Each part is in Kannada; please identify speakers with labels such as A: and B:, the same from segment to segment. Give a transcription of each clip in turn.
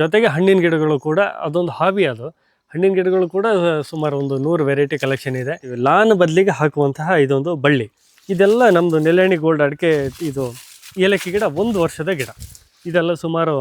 A: ಜೊತೆಗೆ ಹಣ್ಣಿನ ಗಿಡಗಳು ಕೂಡ ಅದೊಂದು ಹಾಬಿ ಅದು. ಹಣ್ಣಿನ ಗಿಡಗಳು ಕೂಡ ಸುಮಾರು ಒಂದು ನೂರು ವೆರೈಟಿ ಕಲೆಕ್ಷನ್ ಇದೆ. ಲಾನ್ ಬದಲಿಗೆ ಹಾಕುವಂತಹ ಇದೊಂದು ಬಳ್ಳಿ. ಇದೆಲ್ಲ ನಮ್ಮದು ನೆಲೆಹಣ್ಣಿ ಗೋಲ್ಡ್ ಅಡಿಕೆ ಇದು ಏಲಕ್ಕಿ ಗಿಡ ಒಂದು ವರ್ಷದ ಗಿಡ. ಇದೆಲ್ಲ ಸುಮಾರು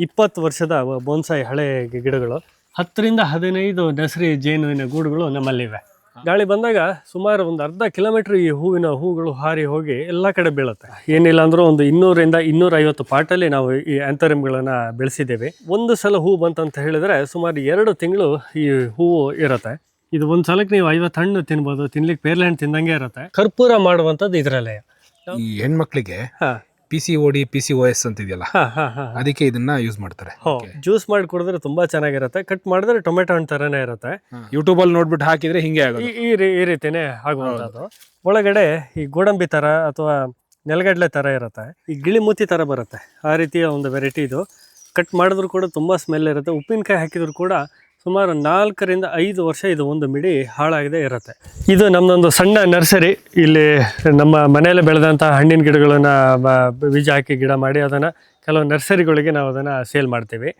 A: ಇಪ್ಪತ್ತು ವರ್ಷದ ಬೋನ್ಸಾಯಿ ಹಳೆ ಗಿಡಗಳು. ಹತ್ತರಿಂದ ಹದಿನೈದು ನರ್ಸರಿ ಜೇನುವಿನ ಗೂಡುಗಳು ನಮ್ಮಲ್ಲಿವೆ. ಗಾಳಿ ಬಂದಾಗ ಸುಮಾರು ಒಂದು ಅರ್ಧ ಕಿಲೋಮೀಟರ್ ಈ ಹೂವಿನ ಹೂಗಳು ಹಾರಿ ಹೋಗಿ ಎಲ್ಲ ಕಡೆ ಬೀಳುತ್ತೆ. ಏನಿಲ್ಲ ಅಂದ್ರೆ ಒಂದು ಇನ್ನೂರಿಂದ ಇನ್ನೂರ ಐವತ್ತು ಪಾಟಲ್ಲಿ ನಾವು ಈ ಆಂಥರಿಯಂಗಳನ್ನ ಬೆಳೆಸಿದ್ದೇವೆ. ಒಂದು ಸಲ ಹೂ ಬಂತಂತ ಹೇಳಿದ್ರೆ ಸುಮಾರು ಎರಡು ತಿಂಗಳು ಈ ಹೂವು ಇರುತ್ತೆ. ಇದು ಒಂದ್ ಸಲಕ್ಕೆ ನೀವು ಐವತ್ತು ಹಣ್ಣು ತಿನ್ಬೋದು ತಿನ್ಲಿಕ್ಕೆ ಪೇರ್ಲೆ ಹಣ್ಣು ತಿಂದಂಗೆ ಇರುತ್ತೆ. ಕರ್ಪೂರ ಮಾಡುವಂಥದ್ದು ಇದರಲ್ಲೇ.
B: ಈ ಹೆಣ್ಮಕ್ಳಿಗೆ
A: ಹಾ.
B: P C O D P C O S ಅಂತಿದೆಯಲ್ಲ? ಅದಕ್ಕೆ ಇದನ್ನ ಯೂಸ್ ಮಾಡ್ತಾರೆ.
A: ಜ್ಯೂಸ್ ಮಾಡಿ ಕುಡಿದ್ರೆ ತುಂಬಾ ಚೆನ್ನಾಗಿರುತ್ತೆ. ಕಟ್ ಮಾಡಿದ್ರೆ ಟೊಮೆಟೊ ಹಣ್ಣು ಥರನೇ ಇರುತ್ತೆ.
B: ಯೂಟ್ಯೂಬ್ ಅಲ್ಲಿ ನೋಡ್ಬಿಟ್ಟು ಹಾಕಿದ್ರೆ ಹಿಂಗೆ ಆಗೋದು.
A: ಈ ಈ ರೀತಿನೇ ಆಗುವಂಥದ್ದು. ಒಳಗಡೆ ಈ ಗೋಡಂಬಿ ತರ ಅಥವಾ ನೆಲಗಡಲೆ ತರ ಇರುತ್ತೆ. ಈ ಗಿಳಿಮೂತಿ ತರ ಬರುತ್ತೆ. ಆ ರೀತಿಯ ಒಂದು ವೆರೈಟಿ ಇದು. ಕಟ್ ಮಾಡಿದ್ರು ಕೂಡ ತುಂಬಾ ಸ್ಮೆಲ್ ಇರುತ್ತೆ. ಉಪ್ಪಿನಕಾಯಿ ಹಾಕಿದ್ರು ಕೂಡ ಸುಮಾರು ನಾಲ್ಕರಿಂದ ಐದು ವರ್ಷ ಇದು ಒಂದು ಮಿಡಿ ಹಾಳಾಗದೆ ಇರುತ್ತೆ. ಇದು ನಮ್ಮದೊಂದು ಸಣ್ಣ ನರ್ಸರಿ. ಇಲ್ಲಿ ನಮ್ಮ ಮನೆಯಲ್ಲೇ ಬೆಳೆದಂಥ ಹಣ್ಣಿನ ಗಿಡಗಳನ್ನು ಬೀಜ ಹಾಕಿ ಗಿಡ ಮಾಡಿ ಅದನ್ನು ಕೆಲವು ನರ್ಸರಿಗಳಿಗೆ ನಾವು ಅದನ್ನು ಸೇಲ್ ಮಾಡ್ತೀವಿ.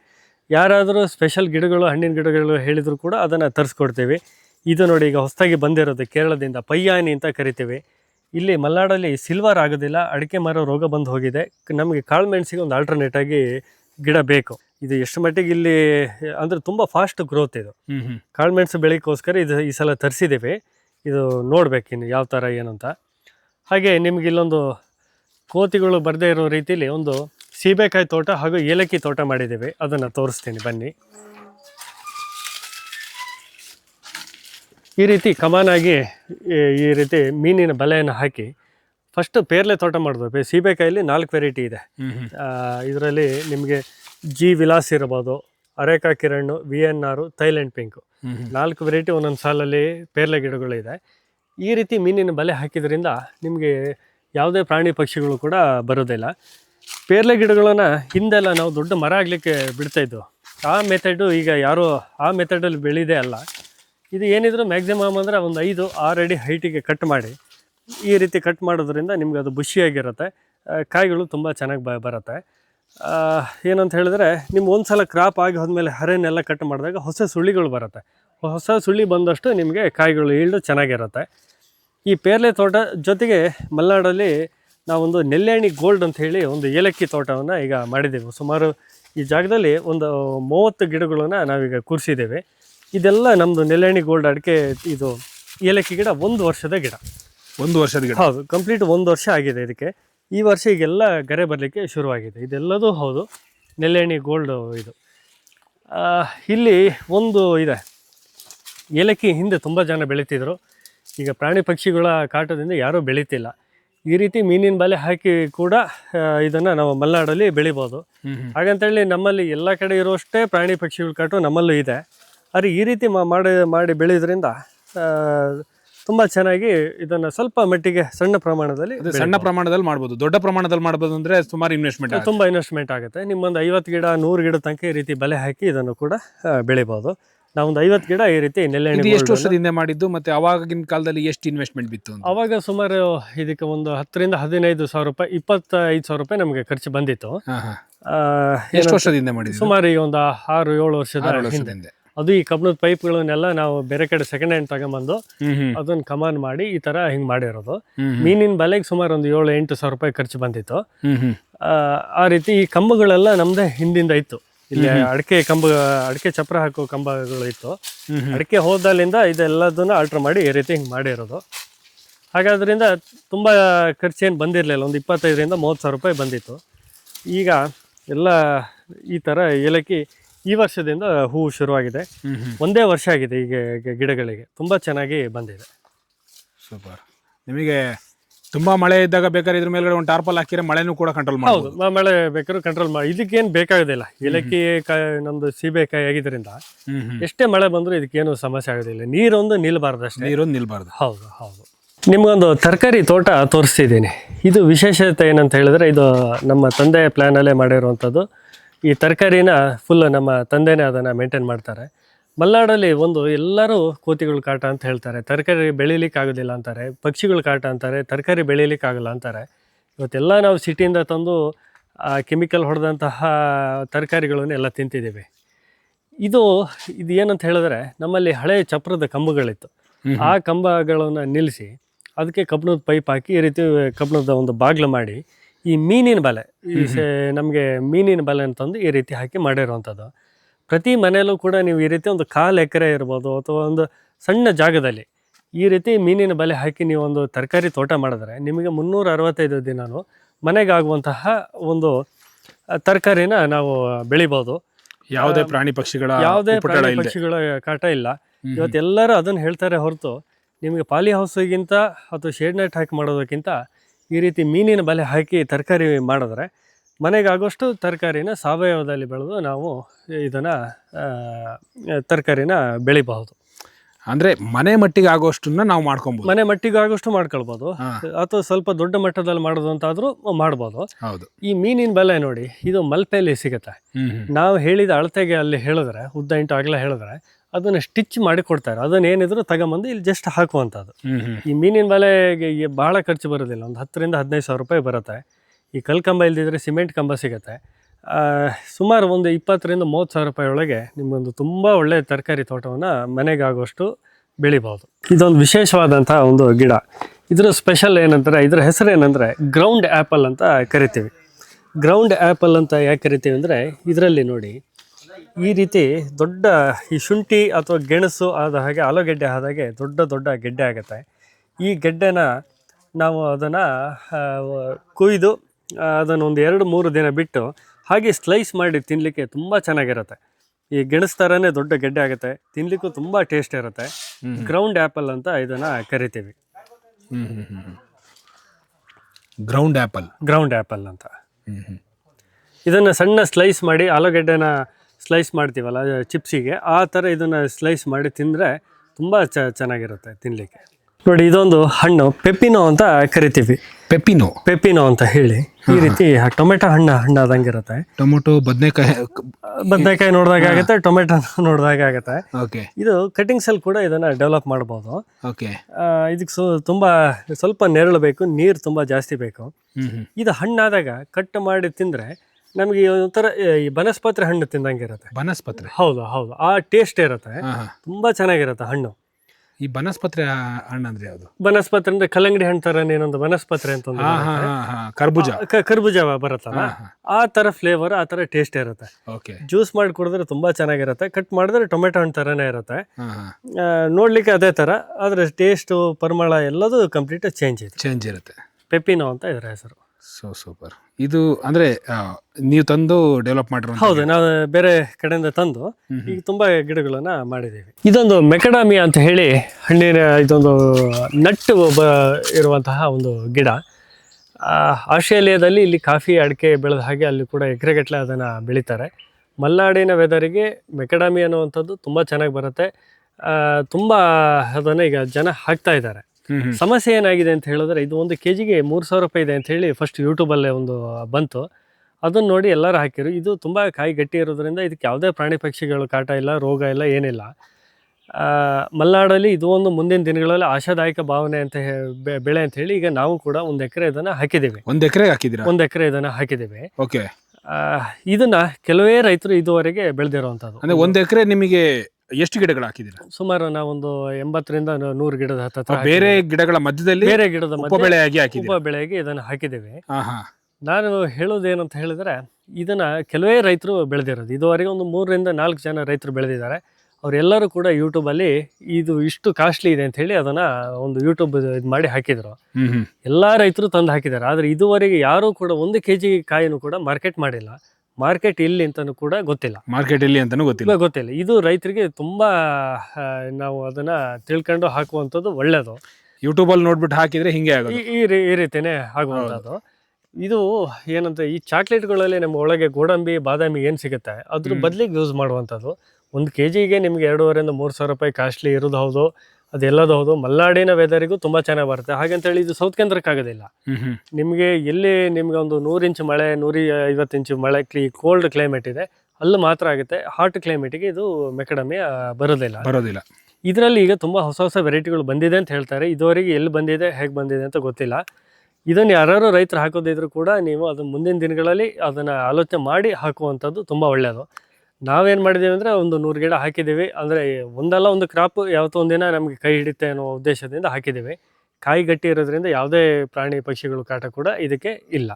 A: ಯಾರಾದರೂ ಸ್ಪೆಷಲ್ ಗಿಡಗಳು, ಹಣ್ಣಿನ ಗಿಡಗಳು ಹೇಳಿದರೂ ಕೂಡ ಅದನ್ನು ತರಿಸ್ಕೊಡ್ತೀವಿ. ಇದು ನೋಡಿ ಈಗ ಹೊಸದಾಗಿ ಬಂದಿರೋದು ಕೇರಳದಿಂದ ಪಯ್ಯಾನಿ ಅಂತ ಕರಿತೀವಿ. ಇಲ್ಲಿ ಮಲ್ನಾಡಲ್ಲಿ ಸಿಲ್ವರ್ ಆಗೋದಿಲ್ಲ, ಅಡಿಕೆ ಮರ ರೋಗ ಬಂದು ಹೋಗಿದೆ. ನಮಗೆ ಕಾಳು ಮೆಣಸಿಗೆ ಒಂದು ಆಲ್ಟರ್ನೇಟಾಗಿ ಗಿಡ ಬೇಕು. ಇದು ಎಷ್ಟು ಮಟ್ಟಿಗೆ ಇಲ್ಲಿ ಅಂದ್ರೆ ತುಂಬಾ ಫಾಸ್ಟ್ ಗ್ರೋತ್ ಇದು.
B: ಕಾಳು ಮೆಣಸು
A: ಕಾಳುಮೆಣಸು ಬೆಳೆಗೋಸ್ಕರ ಇದು ಈ ಸಲ ತರಿಸಿದ್ದೀವಿ. ಇದು ನೋಡ್ಬೇಕು ಇನ್ನು ಯಾವ ಥರ ಏನು ಅಂತ. ಹಾಗೆ ನಿಮ್ಗೆ ಇಲ್ಲೊಂದು ಕೋತಿಗಳು ಬರದೇ ಇರೋ ರೀತಿಲಿ ಒಂದು ಸೀಬೆಕಾಯಿ ತೋಟ ಹಾಗೂ ಏಲಕ್ಕಿ ತೋಟ ಮಾಡಿದ್ದೀವಿ. ಅದನ್ನು ತೋರಿಸ್ತೀನಿ ಬನ್ನಿ. ಈ ರೀತಿ ಕಮಾನಾಗಿ ಈ- ಈ ರೀತಿ ಮೀನಿನ ಬಲೆಯನ್ನು ಹಾಕಿ ಫಸ್ಟ್ ಪೇರ್ಲೆ ತೋಟ ಮಾಡಿದ್ವಿ. ಸೀಬೆಕಾಯಲ್ಲಿ ನಾಲ್ಕು ವೆರೈಟಿ ಇದೆ. ಇದರಲ್ಲಿ ನಿಮಗೆ ಜಿ ವಿಲಾಸ್ ಇರ್ಬೋದು Arka Kiran V N R Thailand pink ನಾಲ್ಕು ವೆರೈಟಿ ಒಂದೊಂದು ಸಾಲಲ್ಲಿ ಪೇರ್ಲೆ ಗಿಡಗಳಿದೆ. ಈ ರೀತಿ ಮೀನಿನ ಬಲೆ ಹಾಕಿದ್ರಿಂದ ನಿಮಗೆ ಯಾವುದೇ ಪ್ರಾಣಿ ಪಕ್ಷಿಗಳು ಕೂಡ ಬರೋದಿಲ್ಲ. ಪೇರ್ಲೆ ಗಿಡಗಳನ್ನು ಹಿಂದೆಲ್ಲ ನಾವು ದೊಡ್ಡ ಮರ ಆಗಲಿಕ್ಕೆ ಬಿಡ್ತಾಯಿದ್ದು ಆ ಮೆಥಡು ಈಗ ಯಾರೂ ಆ ಮೆಥಡಲ್ಲಿ ಬೆಳೀದೆ ಅಲ್ಲ. ಇದು ಏನಿದ್ರು ಮ್ಯಾಕ್ಸಿಮಮ್ ಅಂದರೆ ಒಂದು ಐದು ಆರು ಅಡಿ ಹೈಟಿಗೆ ಕಟ್ ಮಾಡಿ. ಈ ರೀತಿ ಕಟ್ ಮಾಡೋದ್ರಿಂದ ನಿಮ್ಗೆ ಅದು ಬುಷಿಯಾಗಿರುತ್ತೆ ಕಾಯಿಗಳು ತುಂಬ ಚೆನ್ನಾಗಿ ಬ ಬರುತ್ತೆ. ಏನಂತ ಹೇಳಿದ್ರೆ ನಿಮ್ಗೆ ಒಂದು ಸಲ ಕ್ರಾಪ್ ಆಗಿ ಹೋದ್ಮೇಲೆ ಹರೆನೆಲ್ಲ ಕಟ್ ಮಾಡಿದಾಗ ಹೊಸ ಸುಳ್ಳಿಗಳು ಬರುತ್ತೆ. ಹೊಸ ಸುಳ್ಳಿ ಬಂದಷ್ಟು ನಿಮಗೆ ಕಾಯಿಗಳು ಈಲ್ಡು ಚೆನ್ನಾಗಿರುತ್ತೆ. ಈ ಪೇರ್ಲೆ ತೋಟ ಜೊತೆಗೆ ಮಲೆನಾಡಲ್ಲಿ ನಾವೊಂದು ನೆಲ್ಯಾಣಿ ಗೋಲ್ಡ್ ಅಂತ ಹೇಳಿ ಒಂದು ಏಲಕ್ಕಿ ತೋಟವನ್ನು ಈಗ ಮಾಡಿದ್ದೇವೆ. ಸುಮಾರು ಈ ಜಾಗದಲ್ಲಿ ಒಂದು ಮೂವತ್ತು ಗಿಡಗಳನ್ನು ನಾವೀಗ ಕೂರಿಸಿದ್ದೇವೆ. ಇದೆಲ್ಲ ನಮ್ಮದು ನೆಲ್ಯಾಣಿ ಗೋಲ್ಡ್ ಅಡಿಕೆ ಇದು ಏಲಕ್ಕಿ ಗಿಡ ಒಂದು ವರ್ಷದ ಗಿಡ.
B: ಒಂದು ವರ್ಷದ ಗಿಡ.
A: ಹೌದು ಕಂಪ್ಲೀಟ್ ಒಂದು ವರ್ಷ ಆಗಿದೆ ಇದಕ್ಕೆ. ಈ ವರ್ಷ ಈಗೆಲ್ಲ ಗರೆ ಬರಲಿಕ್ಕೆ ಶುರುವಾಗಿದೆ. ಇದೆಲ್ಲದೂ ಹೌದು. ನೆಲ್ಲೆಣ್ಣೆ ಗೋಲ್ಡ್ ಇದು. ಇಲ್ಲಿ ಒಂದು ಇದೆ. ಏಲಕ್ಕಿ ಹಿಂದೆ ತುಂಬ ಜನ ಬೆಳೀತಿದ್ರು. ಈಗ ಪ್ರಾಣಿ ಪಕ್ಷಿಗಳ ಕಾಟದಿಂದ ಯಾರೂ ಬೆಳೀತಿಲ್ಲ. ಈ ರೀತಿ ಮೀನಿನ ಬಲೆ ಹಾಕಿ ಕೂಡ ಇದನ್ನು ನಾವು ಮಲೆನಾಡಲ್ಲಿ ಬೆಳಿಬೋದು. ಹಾಗಂತೇಳಿ ನಮ್ಮಲ್ಲಿ ಎಲ್ಲ ಕಡೆ ಇರುವಷ್ಟೇ ಪ್ರಾಣಿ ಪಕ್ಷಿಗಳ ಕಾಟು ನಮ್ಮಲ್ಲೂ ಇದೆ. ಆದರೆ ಈ ರೀತಿ ಮಾಡಿ ಮಾಡಿ ಬೆಳೆಯೋದ್ರಿಂದ ತುಂಬ ಚೆನ್ನಾಗಿ ಇದನ್ನ ಸ್ವಲ್ಪ ಮಟ್ಟಿಗೆ ಸಣ್ಣ ಪ್ರಮಾಣದಲ್ಲಿ
B: ಅದೇ ಸಣ್ಣ ಪ್ರಮಾಣದಲ್ಲಿ ಮಾಡ್ಬೋದು ದೊಡ್ಡ ಪ್ರಮಾಣದಲ್ಲಿ ಮಾಡ್ಬೋದು ಅಂದ್ರೆ ಸುಮಾರು ಇನ್ವೆಸ್ಟ್ಮೆಂಟ್
A: ತುಂಬಾ ಇನ್ವೆಸ್ಟ್ಮೆಂಟ್ ಆಗುತ್ತೆ. ನಿಮ್ಮೊಂದು ಐವತ್ತು ಗಿಡ ನೂರು ಗಿಡ ತನಕ ಈ ರೀತಿ ಬಲೆ ಹಾಕಿ ಇದನ್ನು ಕೂಡ ಆ, ನಾವು ಒಂದು ಐವತ್ತು ಗಿಡ ಈ ರೀತಿ
B: ಇದು ಎಷ್ಟು ವರ್ಷದಿಂದ ಮಾಡಿದ್ದು ಮತ್ತೆ ಅವಾಗಿನ ಕಾಲದಲ್ಲಿ ಎಷ್ಟು ಇನ್ವೆಸ್ಟ್ಮೆಂಟ್ ಬಿತ್ತು ಅಂತ?
A: ಅವಾಗ ಸುಮಾರು ಇದಕ್ಕೆ ಒಂದು ಹತ್ತರಿಂದ ಹದಿನೈದು ಸಾವಿರ ರೂಪಾಯಿ ಇಪ್ಪತ್ತೈದು ಸಾವಿರ ರೂಪಾಯಿ ನಮಗೆ ಖರ್ಚು ಬಂದಿತ್ತು.
B: ಹಾ ಹಾ
A: ಆ,
B: ಎಷ್ಟು
A: ವರ್ಷದಿಂದ
B: ವರ್ಷದ ಹಿಂದೆ ಮಾಡಿದ್ದು?
A: ಸುಮಾರು ಈಗ ಒಂದು ಆರು ಏಳು ವರ್ಷದ
B: ಆರು ವರ್ಷದ
A: ಹಿಂದೆ.
B: ಹಿಂದೆ.
A: ಅದು ಈ ಕಬ್ಬಿಣದ ಪೈಪ್ಗಳನ್ನೆಲ್ಲ ನಾವು ಬೇರೆ ಕಡೆ ಸೆಕೆಂಡ್ ಹ್ಯಾಂಡ್ ತಗೊಂಬಂದು ಅದನ್ನ ಕಮಾನ್ ಮಾಡಿ ಈ ತರ ಹಿಂಗ್ ಮಾಡಿರೋದು. ಮೀನಿನ ಬೆಲೆಗೆ ಸುಮಾರು ಒಂದು ಏಳು ಎಂಟು ಸಾವಿರ ರೂಪಾಯಿ ಖರ್ಚು ಬಂದಿತ್ತು. ಆ, ರೀತಿ ಈ ಕಂಬಗಳೆಲ್ಲ ನಮ್ದೇ ಹಿಂದಿಂದ ಇತ್ತು. ಇಲ್ಲಿ ಅಡಿಕೆ ಕಂಬ ಅಡಿಕೆ ಚಪ್ರ ಹಾಕೋ ಕಂಬಗಳು ಇತ್ತು. ಅಡಿಕೆ ಹೋದಲ್ಲಿಂದ ಇದೆಲ್ಲದನ್ನ ಆಲ್ಟರ್ ಮಾಡಿ ಈ ರೀತಿ ಹಿಂಗೆ ಮಾಡಿರೋದು. ಹಾಗಾದ್ರಿಂದ ತುಂಬ ಖರ್ಚೇನು ಬಂದಿರಲಿಲ್ಲ. ಒಂದು ಇಪ್ಪತ್ತೈದರಿಂದ ಮೂವತ್ತು ಸಾವಿರ ರೂಪಾಯಿ ಬಂದಿತ್ತು. ಈಗ ಎಲ್ಲ ಈ ಥರ ಏಲಕ್ಕಿ ಈ ವರ್ಷದಿಂದ ಹೂವು ಶುರುವಾಗಿದೆ. ಒಂದೇ ವರ್ಷ ಆಗಿದೆ ಈಗ ಗಿಡಗಳಿಗೆ. ತುಂಬ ಚೆನ್ನಾಗಿ ಬಂದಿದೆ.
B: ಸೂಪರ್. ನಿಮಗೆ ತುಂಬಾ ಮಳೆ ಇದ್ದಾಗ ಬೇಕಾದ್ರೆ ಇದ್ರ ಮೇಲ್ಗಡೆ ಒಂದು ಟಾರ್ಪಲ್ ಹಾಕಿದ್ರೆ ಮಳೆನೂ ಕೂಡ ಕಂಟ್ರೋಲ್
A: ಹೌದು ಮಳೆ ಬೇಕಾದ್ರೂ ಕಂಟ್ರೋಲ್ ಮಾಡಿ ಇದಕ್ಕೇನು ಬೇಕಾಗೋದಿಲ್ಲ. ಏಲಕ್ಕಿ ನಮ್ದು ಸೀಬೆಕಾಯಿ
B: ಹ್ಮ್
A: ಎಷ್ಟೇ ಮಳೆ ಬಂದರೂ ಇದಕ್ಕೇನು ಸಮಸ್ಯೆ ಆಗೋದಿಲ್ಲ. ನೀರೊಂದು ನಿಲ್ಬಾರ್ದು ಅಷ್ಟೇ
B: ನೀರೊಂದು ನಿಲ್ಬಾರ್ದು.
A: ಹೌದು ಹೌದು. ನಿಮಗೊಂದು ತರಕಾರಿ ತೋಟ ತೋರಿಸ್ತಿದ್ದೀನಿ. ಇದು ವಿಶೇಷತೆ ಏನಂತ ಹೇಳಿದ್ರೆ ಇದು ನಮ್ಮ ತಂದೆ ಪ್ಲ್ಯಾನಲ್ಲೇ ಮಾಡಿರುವಂಥದ್ದು. ಈ ತರಕಾರಿನ ಫುಲ್ ನಮ್ಮ ತಂದೆನೇ ಅದನ್ನು ಮೇಂಟೈನ್ ಮಾಡ್ತಾರೆ. ಮಲೆನಾಡಲ್ಲಿ ಒಂದು ಎಲ್ಲರೂ ಕೋತಿಗಳ ಕಾಟ ಅಂತ ಹೇಳ್ತಾರೆ. ತರಕಾರಿ ಬೆಳೀಲಿಕ್ಕೆ ಆಗೋದಿಲ್ಲ ಅಂತಾರೆ. ಪಕ್ಷಿಗಳು ಕಾಟ ಅಂತಾರೆ. ತರಕಾರಿ ಬೆಳೀಲಿಕ್ಕೆ ಆಗಲ್ಲ ಅಂತಾರೆ. ಇವತ್ತೆಲ್ಲ ನಾವು ಸಿಟಿಯಿಂದ ತಂದು ಕೆಮಿಕಲ್ ಹೊಡೆದಂತಹ ತರಕಾರಿಗಳನ್ನು ಎಲ್ಲ ತಿಂತಿದ್ದೀವಿ. ಇದು ಇದು ಏನಂತ ಹೇಳಿದ್ರೆ ನಮ್ಮಲ್ಲಿ ಹಳೆಯ ಚಪ್ರದ ಕಂಬಗಳಿತ್ತು. ಆ ಕಂಬಗಳನ್ನು ನಿಲ್ಲಿಸಿ ಅದಕ್ಕೆ ಕಬ್ಬಿಣದ ಪೈಪ್ ಹಾಕಿ ಈ ರೀತಿ ಕಬ್ಬಿಣದ ಒಂದು ಬಾಗಿಲು ಮಾಡಿ ಈ ಮೀನಿನ ಬಲೆ ಈ ನಮಗೆ ಮೀನಿನ ಬಲೆ ಅಂತಂದು ಈ ರೀತಿ ಹಾಕಿ ಮಾಡಿರುವಂಥದ್ದು. ಪ್ರತಿ ಮನೆಯಲ್ಲೂ ಕೂಡ ನೀವು ಈ ರೀತಿ ಒಂದು ಕಾಲು ಎಕರೆ ಇರ್ಬೋದು ಅಥವಾ ಒಂದು ಸಣ್ಣ ಜಾಗದಲ್ಲಿ ಈ ರೀತಿ ಮೀನಿನ ಬಲೆ ಹಾಕಿ ನೀವು ಒಂದು ತರಕಾರಿ ತೋಟ ಮಾಡಿದ್ರೆ ನಿಮಗೆ ಮುನ್ನೂರ ಅರವತ್ತೈದು ದಿನವೂ ಮನೆಗಾಗುವಂತಹ ಒಂದು ತರಕಾರಿನ ನಾವು ಬೆಳಿಬೋದು.
B: ಯಾವುದೇ ಪ್ರಾಣಿ ಪಕ್ಷಿಗಳ
A: ಯಾವುದೇ ಪ್ರಾಣಿ ಪಕ್ಷಿಗಳ ಕಾಟ ಇಲ್ಲ. ಇವತ್ತು ಎಲ್ಲರೂ ಅದನ್ನು ಹೇಳ್ತಾರೆ ಹೊರತು ನಿಮಗೆ ಪಾಲಿ ಹೌಸ್ಗಿಂತ ಅಥವಾ ಶೇಡ್ ನೆಟ್ ಹಾಕಿ ಮಾಡೋದಕ್ಕಿಂತ ಈ ರೀತಿ ಮೀನಿನ ಬಲೆ ಹಾಕಿ ತರಕಾರಿ ಮಾಡಿದ್ರೆ ಮನೆಗಾಗೋಷ್ಟು ತರಕಾರಿನ ಸಾವಯವದಲ್ಲಿ ಬೆಳೆದು ನಾವು ಇದನ್ನು ತರಕಾರಿನ ಬೆಳಿಬಹುದು.
B: ಅಂದ್ರೆ ಮನೆ ಮಟ್ಟಿಗೆ ಆಗೋಷ್ಟನ್ನ ನಾವು ಮಾಡ್ಕೊಬೋದು.
A: ಮನೆ ಮಟ್ಟಿಗಾಗೋಷ್ಟು ಮಾಡ್ಕೊಳ್ಬೋದು.
B: ಹಾ.
A: ಅಥವಾ ಸ್ವಲ್ಪ ದೊಡ್ಡ ಮಟ್ಟದಲ್ಲಿ ಮಾಡೋದು ಅಂತಾದರೂ ಮಾಡ್ಬೋದು.
B: ಹೌದು.
A: ಈ ಮೀನಿನ ಬಲೆ ನೋಡಿ ಇದು ಮಲ್ಪೆಯಲ್ಲಿ ಸಿಗುತ್ತೆ. ನಾವು ಹೇಳಿದ ಅಳತೆಗೆ ಅಲ್ಲಿ ಹೇಳಿದ್ರೆ ಉದ್ದ ಇಂಟು ಆಗಲೇ ಹೇಳಿದ್ರೆ ಅದನ್ನು ಸ್ಟಿಚ್ ಮಾಡಿ ಕೊಡ್ತಾರೆ ಅದನ್ನ ಏನಿದ್ರು ತಗೊಂಬಂದು ಇಲ್ಲಿ ಜಸ್ಟ್ ಹಾಕುವಂಥದ್ದು. ಈ ಮೀನಿನ ಬಲೆಗೆ ಭಾಳ ಖರ್ಚು ಬರೋದಿಲ್ಲ. ಒಂದು ಹತ್ತರಿಂದ ಹದಿನೈದು ಸಾವಿರ ರೂಪಾಯಿ ಬರುತ್ತೆ. ಈ ಕಲ್ ಕಂಬ ಇಲ್ದಿದ್ರೆ ಸಿಮೆಂಟ್ ಕಂಬ ಸಿಗುತ್ತೆ. ಸುಮಾರು ಒಂದು ಇಪ್ಪತ್ತರಿಂದ ಮೂವತ್ತು ಸಾವಿರ ರೂಪಾಯಿ ಒಳಗೆ ನಿಮ್ಮೊಂದು ತುಂಬ ಒಳ್ಳೆಯ ತರಕಾರಿ ತೋಟವನ್ನು ಮನೆಗಾಗುವಷ್ಟು ಬೆಳಿಬೋದು ಇದೊಂದು ವಿಶೇಷವಾದಂಥ ಒಂದು ಗಿಡ. ಇದರ ಸ್ಪೆಷಲ್ ಏನಂತಾರೆ ಇದರ ಹೆಸರು ಏನಂದರೆ ಗ್ರೌಂಡ್ ಆ್ಯಪಲ್ ಅಂತ ಕರಿತೀವಿ. ಗ್ರೌಂಡ್ ಆ್ಯಪಲ್ ಅಂತ ಯಾಕೆ ಕರಿತೀವಿ ಅಂದರೆ ಇದರಲ್ಲಿ ನೋಡಿ ಈ ರೀತಿ ದೊಡ್ಡ ಈ ಶುಂಠಿ ಅಥವಾ ಗೆಣಸು ಆದ ಹಾಗೆ ಆಲೂಗೆಡ್ಡೆ ಆದ ಹಾಗೆ ದೊಡ್ಡ ದೊಡ್ಡ ಗೆಡ್ಡೆ ಆಗುತ್ತೆ. ಈ ಗೆಡ್ಡೆನ ನಾವು ಅದನ್ನು ಕುಯ್ದು ಅದನ್ನು ಒಂದು ಎರಡು ಮೂರು ದಿನ ಬಿಟ್ಟು ಹಾಗೆ ಸ್ಲೈಸ್ ಮಾಡಿ ತಿನ್ನಲಿಕ್ಕೆ ತುಂಬ ಚೆನ್ನಾಗಿರುತ್ತೆ. ಈ ಗೆಣಸು ಥರನೇ ದೊಡ್ಡ ಗೆಡ್ಡೆ ಆಗುತ್ತೆ. ತಿನ್ನಲಿಕ್ಕೂ ತುಂಬ ಟೇಸ್ಟ್ ಇರುತ್ತೆ. ಗ್ರೌಂಡ್ ಆ್ಯಪಲ್ ಅಂತ ಇದನ್ನು ಕರಿತೀವಿ.
B: ಗ್ರೌಂಡ್ ಆ್ಯಪಲ್
A: ಗ್ರೌಂಡ್ ಆ್ಯಪಲ್ ಅಂತ. ಇದನ್ನು ಸಣ್ಣ ಸ್ಲೈಸ್ ಮಾಡಿ ಆಲೂಗಡ್ಡೆನ ಸ್ಲೈಸ್ ಮಾಡ್ತೀವಲ್ಲ ಚಿಪ್ಸಿಗೆ ಆ ಥರ ಇದನ್ನು ಸ್ಲೈಸ್ ಮಾಡಿ ತಿಂದರೆ ತುಂಬ ಚ ಚೆನ್ನಾಗಿರುತ್ತೆ ತಿನ್ನಲಿಕ್ಕೆ ನೋಡಿ ಇದೊಂದು ಹಣ್ಣು ಪೆಪಿನೋ ಅಂತ ಕರಿತೀವಿ.
B: ಪೆಪಿನೋ
A: ಪೆಪಿನೋ ಅಂತ ಹೇಳಿ. ಈ ರೀತಿ ಟೊಮೆಟೊ ಹಣ್ಣು ಹಣ್ಣಾದಂಗೆ ಇರುತ್ತೆ
B: ಟೊಮೆಟೊ ಬದನೆಕಾಯಿ
A: ಬದನೆಕಾಯಿ ನೋಡಿದಾಗ ಆಗುತ್ತೆ ಟೊಮೆಟೊ ನೋಡಿದಾಗ ಆಗುತ್ತೆ.
B: ಓಕೆ.
A: ಇದು ಕಟಿಂಗ್ಸಲ್ಲಿ ಕೂಡ ಇದನ್ನ ಡೆವಲಪ್ ಮಾಡ್ಬೋದು.
B: ಓಕೆ.
A: ಇದಕ್ಕೆ ಸು ತುಂಬ ಸ್ವಲ್ಪ ನೆರಳು ಬೇಕು ನೀರು ತುಂಬಾ ಜಾಸ್ತಿ ಬೇಕು. ಇದು ಹಣ್ಣಾದಾಗ ಕಟ್ ಮಾಡಿ ತಿಂದರೆ ನಮಗೆ ಒಂಥರ ಈ ಬನಸ್ಪತ್ರೆ ಹಣ್ಣು ತಿಂದಂಗೆ ಇರುತ್ತೆ.
B: ಬನಸ್ಪತ್ರೆ?
A: ಹೌದು ಹೌದು. ಆ ಟೇಸ್ಟ್ ಇರುತ್ತೆ.
B: ಹಾ
A: ಚೆನ್ನಾಗಿರುತ್ತೆ ಹಣ್ಣು.
B: ಈ ಬನಸ್ಪತ್ರೆ ಹಣ್ಣು ಅಂದ್ರೆ ಯಾವುದು?
A: ಬನಸ್ಪತ್ರೆ ಅಂದ್ರೆ ಕಲ್ಲಂಗಡಿ ಹಣ್ಣು ತರ ಏನೊಂದು ಬನಸ್ಪತ್ರೆ ಅಂತ ಒಂದು
B: ಕರ್ಬುಜ.
A: ಕರ್ಬೂಜ ಬರುತ್ತಲ್ಲ? ಆ ತರ ಫ್ಲೇವರ್ ಆ ತರ ಟೇಸ್ಟ್ ಇರುತ್ತೆ.
B: ಓಕೆ.
A: ಜ್ಯೂಸ್ ಮಾಡಿ ಕುಡಿದ್ರೆ ತುಂಬಾ ಚೆನ್ನಾಗಿರುತ್ತೆ. ಕಟ್ ಮಾಡಿದ್ರೆ ಟೊಮೆಟೊ ಹಣ್ಣು ತರನೇ ಇರುತ್ತೆ. ನೋಡ್ಲಿಕ್ಕೆ ಅದೇ ತರ ಆದ್ರೆ ಟೇಸ್ಟ್ ಪರಿಮಳ ಎಲ್ಲದೂ ಕಂಪ್ಲೀಟ್ ಚೇಂಜ್ ಇದೆ
B: ಚೇಂಜ್ ಇರುತ್ತೆ.
A: ಪೆಪಿನೋ ಅಂತ ಇದರ ಹೆಸರು.
B: ಸೊ ಸೂಪರ್ ಇದು ಅಂದ್ರೆ ನೀವು ತಂದು ಡೆವಲಪ್ ಮಾಡಿರೋ
A: ಹೌದು ನಾವು ಬೇರೆ ಕಡೆಯಿಂದ ತಂದು ಈಗ ತುಂಬಾ ಗಿಡಗಳನ್ನ ಮಾಡಿದ್ದೀವಿ. ಇದೊಂದು ಮೆಕಡಾಮಿಯಾ ಅಂತ ಹೇಳಿ ಹಣ್ಣಿನ ಇದೊಂದು ನಟ್ಟು ಒಬ್ಬ ಇರುವಂತಹ ಒಂದು ಗಿಡ. ಆಸ್ಟ್ರೇಲಿಯಾದಲ್ಲಿ ಇಲ್ಲಿ ಕಾಫಿ ಅಡಿಕೆ ಬೆಳೆದ ಹಾಗೆ ಅಲ್ಲಿ ಕೂಡ ಎಕರೆಗಟ್ಟಲೆ ಅದನ್ನು ಬೆಳೀತಾರೆ. ಮಲ್ನಾಡಿನ ವೆದರಿಗೆ ಮೆಕಡಾಮಿ ಅನ್ನುವಂಥದ್ದು ತುಂಬ ಚೆನ್ನಾಗಿ ಬರುತ್ತೆ. ತುಂಬ ಅದನ್ನು ಈಗ ಜನ ಹಾಕ್ತಾ ಇದ್ದಾರೆ. ಸಮಸ್ಯೆ ಏನಾಗಿದೆ ಅಂತ ಹೇಳಿದ್ರೆ ಇದು ಒಂದು ಕೆ ಜಿಗೆ ಮೂರು ಸಾವಿರ ರೂಪಾಯಿ ಇದೆ ಅಂತ ಹೇಳಿ ಫಸ್ಟ್ ಯೂಟ್ಯೂಬಲ್ಲೇ ಒಂದು ಬಂತು. ಅದನ್ನು ನೋಡಿ ಎಲ್ಲರೂ ಹಾಕಿರು. ಇದು ತುಂಬ ಕಾಯಿ ಗಟ್ಟಿ ಇರೋದ್ರಿಂದ ಇದಕ್ಕೆ ಯಾವುದೇ ಪ್ರಾಣಿ ಪಕ್ಷಿಗಳು ಕಾಟ ಇಲ್ಲ ರೋಗ ಇಲ್ಲ ಏನಿಲ್ಲ. ಆ, ಮಲೆನಾಡಲ್ಲಿ ಇದು ಒಂದು ಮುಂದಿನ ದಿನಗಳಲ್ಲಿ ಆಶಾದಾಯಕ ಭಾವನೆ ಅಂತ ಬೆಳೆ ಅಂತ ಹೇಳಿ ಈಗ ನಾವು ಕೂಡ ಒಂದು ಎಕರೆ ಇದನ್ನು ಹಾಕಿದ್ದೀವಿ.
B: ಒಂದು ಎಕರೆ ಹಾಕಿದ್ದೀರಾ?
A: ಒಂದು ಎಕರೆ ಇದನ್ನು ಹಾಕಿದ್ದೀವಿ.
B: ಓಕೆ.
A: ಇದನ್ನ ಕೆಲವೇ ರೈತರು ಇದುವರೆಗೆ ಬೆಳೆದಿರುವಂಥದ್ದು.
B: ಅಂದ್ರೆ ಒಂದು ಎಕರೆ ನಿಮಗೆ ಎಷ್ಟು ಗಿಡಗಳು ಹಾಕಿದ್ದೀರಾ?
A: ಸುಮಾರು ನಾವೊಂದು ಎಂಬತ್ತರಿಂದ ನೂರು ಗಿಡದ ಹತ್ತತ್ರ
B: ಬೇರೆ ಗಿಡಗಳ ಮಧ್ಯದಲ್ಲಿ
A: ಬೇರೆ ಗಿಡದ ಮಧ್ಯೆ
B: ಬೆಳೆಯಾಗಿ ಹಾಕಿದ್ದೀರಾ?
A: ಉಪ ಬೆಳೆಗೆ ಇದನ್ನು ಹಾಕಿದ್ದೇವೆ.
B: ಹಾ ಹಾ.
A: ನಾನು ಹೇಳೋದೇನಂತ ಹೇಳಿದ್ರೆ ಇದನ್ನ ಕೆಲವೇ ರೈತರು ಬೆಳೆದಿರೋದು. ಇದುವರೆಗೆ ಒಂದು ಮೂರರಿಂದ ನಾಲ್ಕು ಜನ ರೈತರು ಬೆಳೆದಿದ್ದಾರೆ. ಅವರೆಲ್ಲರೂ ಕೂಡ ಯೂಟ್ಯೂಬಲ್ಲಿ ಇದು ಇಷ್ಟು ಕಾಸ್ಟ್ಲಿ ಇದೆ ಅಂತ ಹೇಳಿ ಅದನ್ನ ಒಂದು ಯೂಟ್ಯೂಬ್ ಇದು ಮಾಡಿ ಹಾಕಿದ್ರು.
B: ಹ್ಮ್ ಹ್ಮ್.
A: ಎಲ್ಲ ರೈತರು ತಂದು ಹಾಕಿದ್ದಾರೆ. ಆದರೆ ಇದುವರೆಗೆ ಯಾರೂ ಕೂಡ ಒಂದು ಕೆ ಜಿ ಕಾಯಿನೂ ಕೂಡ ಮಾರ್ಕೆಟ್ ಮಾಡಿಲ್ಲ. ಮಾರ್ಕೆಟ್ ಇಲ್ಲಿ ಅಂತಲೂ ಕೂಡ ಗೊತ್ತಿಲ್ಲ.
B: ಮಾರ್ಕೆಟ್ ಇಲ್ಲಿ ಅಂತಾನು ಗೊತ್ತಿಲ್ಲ.
A: ಗೊತ್ತಿಲ್ಲ. ಇದು ರೈತರಿಗೆ ತುಂಬ ಆ, ನಾವು ಅದನ್ನ ತಿಳ್ಕೊಂಡು ಹಾಕುವಂಥದ್ದು ಒಳ್ಳೆಯದು
B: ಯೂಟ್ಯೂಬ್ ಅಲ್ಲಿ ನೋಡ್ಬಿಟ್ಟು ಹಾಕಿದ್ರೆ ಹಿಂಗೆ ಆಗೋದು.
A: ಈ ಈ ರೀ- ಈ ರೀತಿನೇ ಆಗುವಂಥದ್ದು. ಇದು ಏನಂತ ಈ ಚಾಕ್ಲೇಟ್ಗಳಲ್ಲಿ ನಮ್ಮ ಒಳಗೆ ಗೋಡಂಬಿ ಬಾದಾಮಿ ಏನು ಸಿಗುತ್ತೆ? ಅದ್ರ. ಬದಲಿಗೆ ಯೂಸ್ ಮಾಡುವಂಥದ್ದು. ಒಂದು ಕೆ ಜಿಗೆ ನಿಮ್ಗೆ ಎರಡೂವರೆಯಿಂದ ಮೂರು ಸಾವಿರ ರೂಪಾಯಿ ಕಾಸ್ಟ್ಲಿ ಇರೋದು ಹೌದು. ಅದೆಲ್ಲದು ಹೌದು. ಮಲ್ನಾಡಿನ ವೆದರಿಗೂ ತುಂಬಾ ಚೆನ್ನಾಗಿ ಬರುತ್ತೆ. ಹಾಗಂತೇಳಿ ಇದು ಸೌತ್ ಕೇಂದ್ರಕ್ಕೆ ಆಗೋದಿಲ್ಲ. ನಿಮಗೆ ಎಲ್ಲಿ ನಿಮ್ಗೆ ಒಂದು ನೂರು ಇಂಚು ಮಳೆ ನೂರಿ ಐವತ್ತು ಇಂಚು ಮಳೆ ಕ್ಲೀ ಕೋಲ್ಡ್ ಕ್ಲೈಮೇಟ್ ಇದೆ ಅಲ್ಲಿ ಮಾತ್ರ ಆಗುತ್ತೆ. ಹಾಟ್ ಕ್ಲೈಮೇಟಿಗೆ ಇದು ಮೆಕಡಮಿ ಬರೋದಿಲ್ಲ.
B: ಬರೋದಿಲ್ಲ.
A: ಇದರಲ್ಲಿ ಈಗ ತುಂಬ ಹೊಸ ಹೊಸ ವೆರೈಟಿಗಳು ಬಂದಿದೆ ಅಂತ ಹೇಳ್ತಾರೆ. ಇದುವರೆಗೆ ಎಲ್ಲಿ ಬಂದಿದೆ ಹೇಗೆ ಬಂದಿದೆ ಅಂತ ಗೊತ್ತಿಲ್ಲ. ಇದನ್ನು ಯಾರು ರೈತರು ಹಾಕೋದಿದ್ರು ಕೂಡ ನೀವು ಅದನ್ನ ಮುಂದಿನ ದಿನಗಳಲ್ಲಿ ಅದನ್ನು ಆಲೋಚನೆ ಮಾಡಿ ಹಾಕುವಂಥದ್ದು ತುಂಬ ಒಳ್ಳೆಯದು ನಾವೇನು ಮಾಡಿದ್ದೀವಿ ಅಂದರೆ ಒಂದು ನೂರು ಗಿಡ ಹಾಕಿದ್ದೀವಿ. ಅಂದರೆ ಒಂದಲ್ಲ ಒಂದು ಕ್ರಾಪ್ ಯಾವತ್ತೋ ಒಂದಿನ ನಮಗೆ ಕೈ ಹಿಡಿತೆ ಅನ್ನೋ ಉದ್ದೇಶದಿಂದ ಹಾಕಿದ್ದೀವಿ. ಕಾಯಿ ಗಟ್ಟಿ ಇರೋದ್ರಿಂದ ಯಾವುದೇ ಪ್ರಾಣಿ ಪಕ್ಷಿಗಳು ಕಾಟ ಕೂಡ ಇದಕ್ಕೆ ಇಲ್ಲ.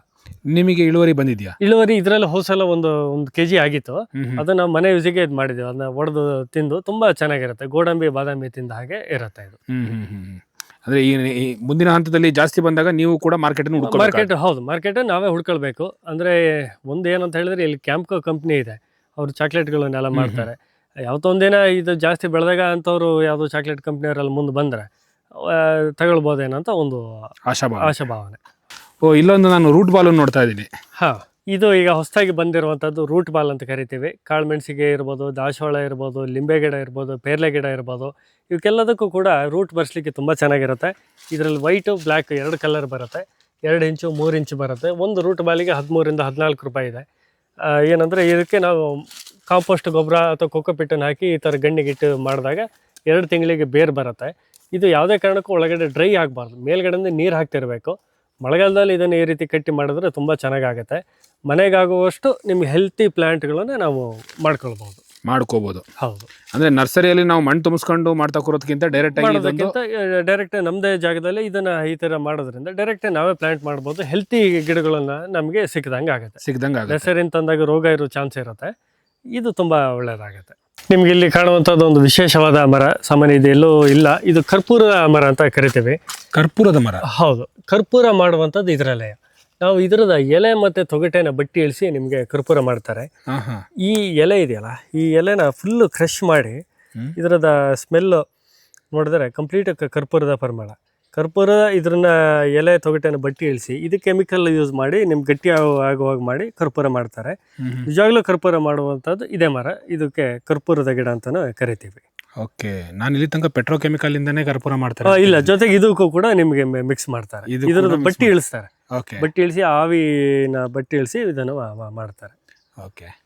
B: ನಿಮಗೆ ಇಳುವರಿ ಬಂದಿದೆಯಾ?
A: ಇಳುವರಿ ಇದರಲ್ಲಿ ಹೋಸಲ ಒಂದು ಒಂದು ಕೆ ಜಿ ಆಗಿತ್ತು ಅದನ್ನ ನಾವು ಮನೆ ಯೂಸಿಗೆ ಇದು ಮಾಡಿದ್ದೀವಿ. ಅದನ್ನ ಒಡೆದು ತಿಂದು ತುಂಬ ಚೆನ್ನಾಗಿರುತ್ತೆ. ಗೋಡಂಬಿ ಬಾದಾಮಿ ತಿಂದ ಹಾಗೆ ಇರುತ್ತೆ ಇದು.
B: ಅಂದ್ರೆ ಈ ಈ ಮುಂದಿನ ಹಂತದಲ್ಲಿ ಜಾಸ್ತಿ ಬಂದಾಗ ನೀವು ಕೂಡ ಮಾರ್ಕೆಟ್
A: ಮಾರ್ಕೆಟ್ ಹೌದು. ಮಾರ್ಕೆಟ್ ನಾವೇ ಹುಡ್ಕೊಳ್ಬೇಕು. ಅಂದ್ರೆ ಒಂದು ಏನಂತ ಹೇಳಿದ್ರೆ ಇಲ್ಲಿ ಕ್ಯಾಂಪ್ಕೋ ಕಂಪ್ನಿ ಇದೆ. ಅವರು ಚಾಕ್ಲೇಟ್ಗಳನ್ನೆಲ್ಲ. ಮಾಡ್ತಾರೆ. ಯಾವತ್ತೊಂದಿನ ಇದು ಜಾಸ್ತಿ ಬೆಳೆದಾಗ ಅಂಥವ್ರು ಯಾವುದೋ ಚಾಕ್ಲೇಟ್ ಕಂಪ್ನಿಯವರೆಲ್ಲ ಮುಂದೆ ಬಂದರೆ ತಗೊಳ್ಬೋದೇನಂತ ಅಂತ ಒಂದು
B: ಆಶಾಭಾವ
A: ಆಶಾಭಾವನೆ.
B: ಓ ಇಲ್ಲೊಂದು ನಾನು ರೂಟ್ ಬಾಲ್ ನೋಡ್ತಾ ಇದ್ದೀನಿ.
A: ಹಾಂ ಇದು ಈಗ ಹೊಸದಾಗಿ ಬಂದಿರುವಂಥದ್ದು ರೂಟ್ ಬಾಲ್ ಅಂತ ಕರಿತೀವಿ. ಕಾಳುಮೆಣಸಿಗೆ ಇರ್ಬೋದು ದಾಸವಾಳ ಇರ್ಬೋದು ಲಿಂಬೆ ಗಿಡ ಇರ್ಬೋದು ಪೇರ್ಲೆ ಗಿಡ ಇರ್ಬೋದು ಇವಕ್ಕೆಲ್ಲದಕ್ಕೂ ಕೂಡ ರೂಟ್ ಬರ್ಸ್ಲಿಕ್ಕೆ ತುಂಬ ಚೆನ್ನಾಗಿರುತ್ತೆ. ಇದರಲ್ಲಿ ವೈಟು ಬ್ಲ್ಯಾಕ್ ಎರಡು ಕಲರ್ ಬರುತ್ತೆ. ಎರಡು ಇಂಚು ಮೂರು ಇಂಚು ಬರುತ್ತೆ. ಒಂದು ರೂಟ್ ಬಾಲಿಗೆ ಹದಿಮೂರಿಂದ ಹದಿನಾಲ್ಕು ರೂಪಾಯಿ ಇದೆ. ಏನಂದರೆ ಇದಕ್ಕೆ ನಾವು ಕಾಂಪೋಸ್ಟ್ ಗೊಬ್ಬರ ಅಥವಾ ಕೊಕ್ಕೋಪಿಟ್ಟನ್ನು ಹಾಕಿ ಈ ಥರ ಗಣ್ಣಿಗಿಟ್ಟು ಮಾಡಿದಾಗ ಎರಡು ತಿಂಗಳಿಗೆ ಬೇರು ಬರುತ್ತೆ. ಇದು ಯಾವುದೇ ಕಾರಣಕ್ಕೂ ಒಳಗಡೆ ಡ್ರೈ ಆಗಬಾರ್ದು. ಮೇಲ್ಗಡೆಯಿಂದ ನೀರು ಹಾಕ್ತಿರಬೇಕು. ಮಳೆಗಾಲದಲ್ಲಿ ಇದನ್ನು ಈ ರೀತಿ ಕಟ್ಟಿ ಮಾಡಿದ್ರೆ ತುಂಬ ಚೆನ್ನಾಗಾಗುತ್ತೆ. ಮನೆಗಾಗುವಷ್ಟು ನಿಮ್ಗೆ ಹೆಲ್ತಿ ಪ್ಲ್ಯಾಂಟ್ಗಳನ್ನು ನಾವು ಮಾಡ್ಕೊಳ್ಬೋದು.
B: ಮಾಡ್ಕೋಬಹುದು
A: ಹೌದು.
B: ಅಂದ್ರೆ ನರ್ಸರಿಯಲ್ಲಿ ನಾವು ಮಣ್ಣು ತುಂಬಿಸ್ಕೊಂಡು ಮಾಡ್ತಾ ಕೂರೋದಕ್ಕಿಂತ ಡೈರೆಕ್ಟ್ ಆಗಿ ಇದೊಂದು
A: ಮಾಡೋದಕ್ಕಿಂತ ಡೈರೆಕ್ಟ್ ನಮ್ಮದೇ ಜಾಗದಲ್ಲಿ ಇದನ್ನ ಈ ತರ ಮಾಡೋದ್ರಿಂದ ಡೈರೆಕ್ಟ್ ನಾವೇ ಪ್ಲಾಂಟ್ ಮಾಡಬಹುದು ಹೆಲ್ತಿ ಗಿಡಗಳನ್ನ ನಮಗೆ ಸಿಕ್ಕದಂಗೆ ಆಗುತ್ತೆ.
B: ಸಿಗ್ದಂಗೆ ಆಗುತ್ತೆ.
A: ತಂದಾಗ ರೋಗ ಇರೋ ಚಾನ್ಸ್ ಇರುತ್ತೆ. ಇದು ತುಂಬಾ ಒಳ್ಳೆಯದಾಗುತ್ತೆ ನಿಮ್ಗೆ ಇಲ್ಲಿ ಕಾಣುವಂತದ್ದು ಒಂದು ವಿಶೇಷವಾದ ಮರ ಸಾಮಾನ್ಯ ಇದೆ ಎಲ್ಲೂ ಇಲ್ಲ. ಇದು ಕರ್ಪೂರ ಮರ ಅಂತ ಕರಿತೀವಿ.
B: ಕರ್ಪೂರದ ಮರ.
A: ಹೌದು. ಕರ್ಪೂರ ಮಾಡುವಂತದ್ದು ಇದರಲ್ಲೇ. ನಾವು ಇದರದ ಎಲೆ ಮತ್ತು ತೊಗಟೆನ ಬಟ್ಟಿ ಇಳಿಸಿ ನಿಮಗೆ ಕರ್ಪೂರ ಮಾಡ್ತಾರೆ. ಈ ಎಲೆ ಇದೆಯಲ್ಲ ಈ ಎಲೆನ ಫುಲ್ಲು ಕ್ರಶ್ ಮಾಡಿ ಇದರದ ಸ್ಮೆಲ್ಲು ನೋಡಿದ್ರೆ ಕಂಪ್ಲೀಟ್ ಕರ್ಪೂರದ ಪರಿಮಳ. ಕರ್ಪೂರ ಇದ್ರನ್ನ ಎಲೆ ತೊಗಟೆನ ಬಟ್ಟಿ ಇಳಿಸಿ ಇದು ಕೆಮಿಕಲ್ ಯೂಸ್ ಮಾಡಿ ನಿಮ್ಗೆ ಗಟ್ಟಿ ಆಗೋ- ಆಗುವಾಗ ಮಾಡಿ ಕರ್ಪೂರ ಮಾಡ್ತಾರೆ. ನಿಜವಾಗ್ಲೂ ಕರ್ಪೂರ ಮಾಡುವಂಥದ್ದು ಇದೇ ಮರ. ಇದಕ್ಕೆ ಕರ್ಪೂರದ ಗಿಡ ಅಂತಲೂ ಕರಿತೀವಿ.
B: ಓಕೆ. ನಾನು ಇಲ್ಲಿ ತನಕ ಪೆಟ್ರೋಕೆಮಿಕಲ್ ಇಂದನೇ ಕರ್ಪೂರ ಮಾಡ್ತಾರೆ
A: ಇಲ್ಲ ಜೊತೆಗೆ ಇದಕ್ಕೂ ಕೂಡ ನಿಮಗೆ ಮಿಕ್ಸ್ ಮಾಡ್ತಾರೆ.
B: ಇದು ಕೂಡ
A: ಇದ್ರದ್ದು
B: mix
A: ಬಟ್ಟಿ ಇಳಿಸ್ತಾರೆ.
B: ಓಕೆ.
A: ಬಟ್ಟಿ ಇಳಿಸಿ ಆವಿನ ಬಟ್ಟಿ ಇಳಿಸಿ ಇದನ್ನು ಮಾ- ಮಾ- ಮಾಡ್ತಾರೆ.
B: ಓಕೆ.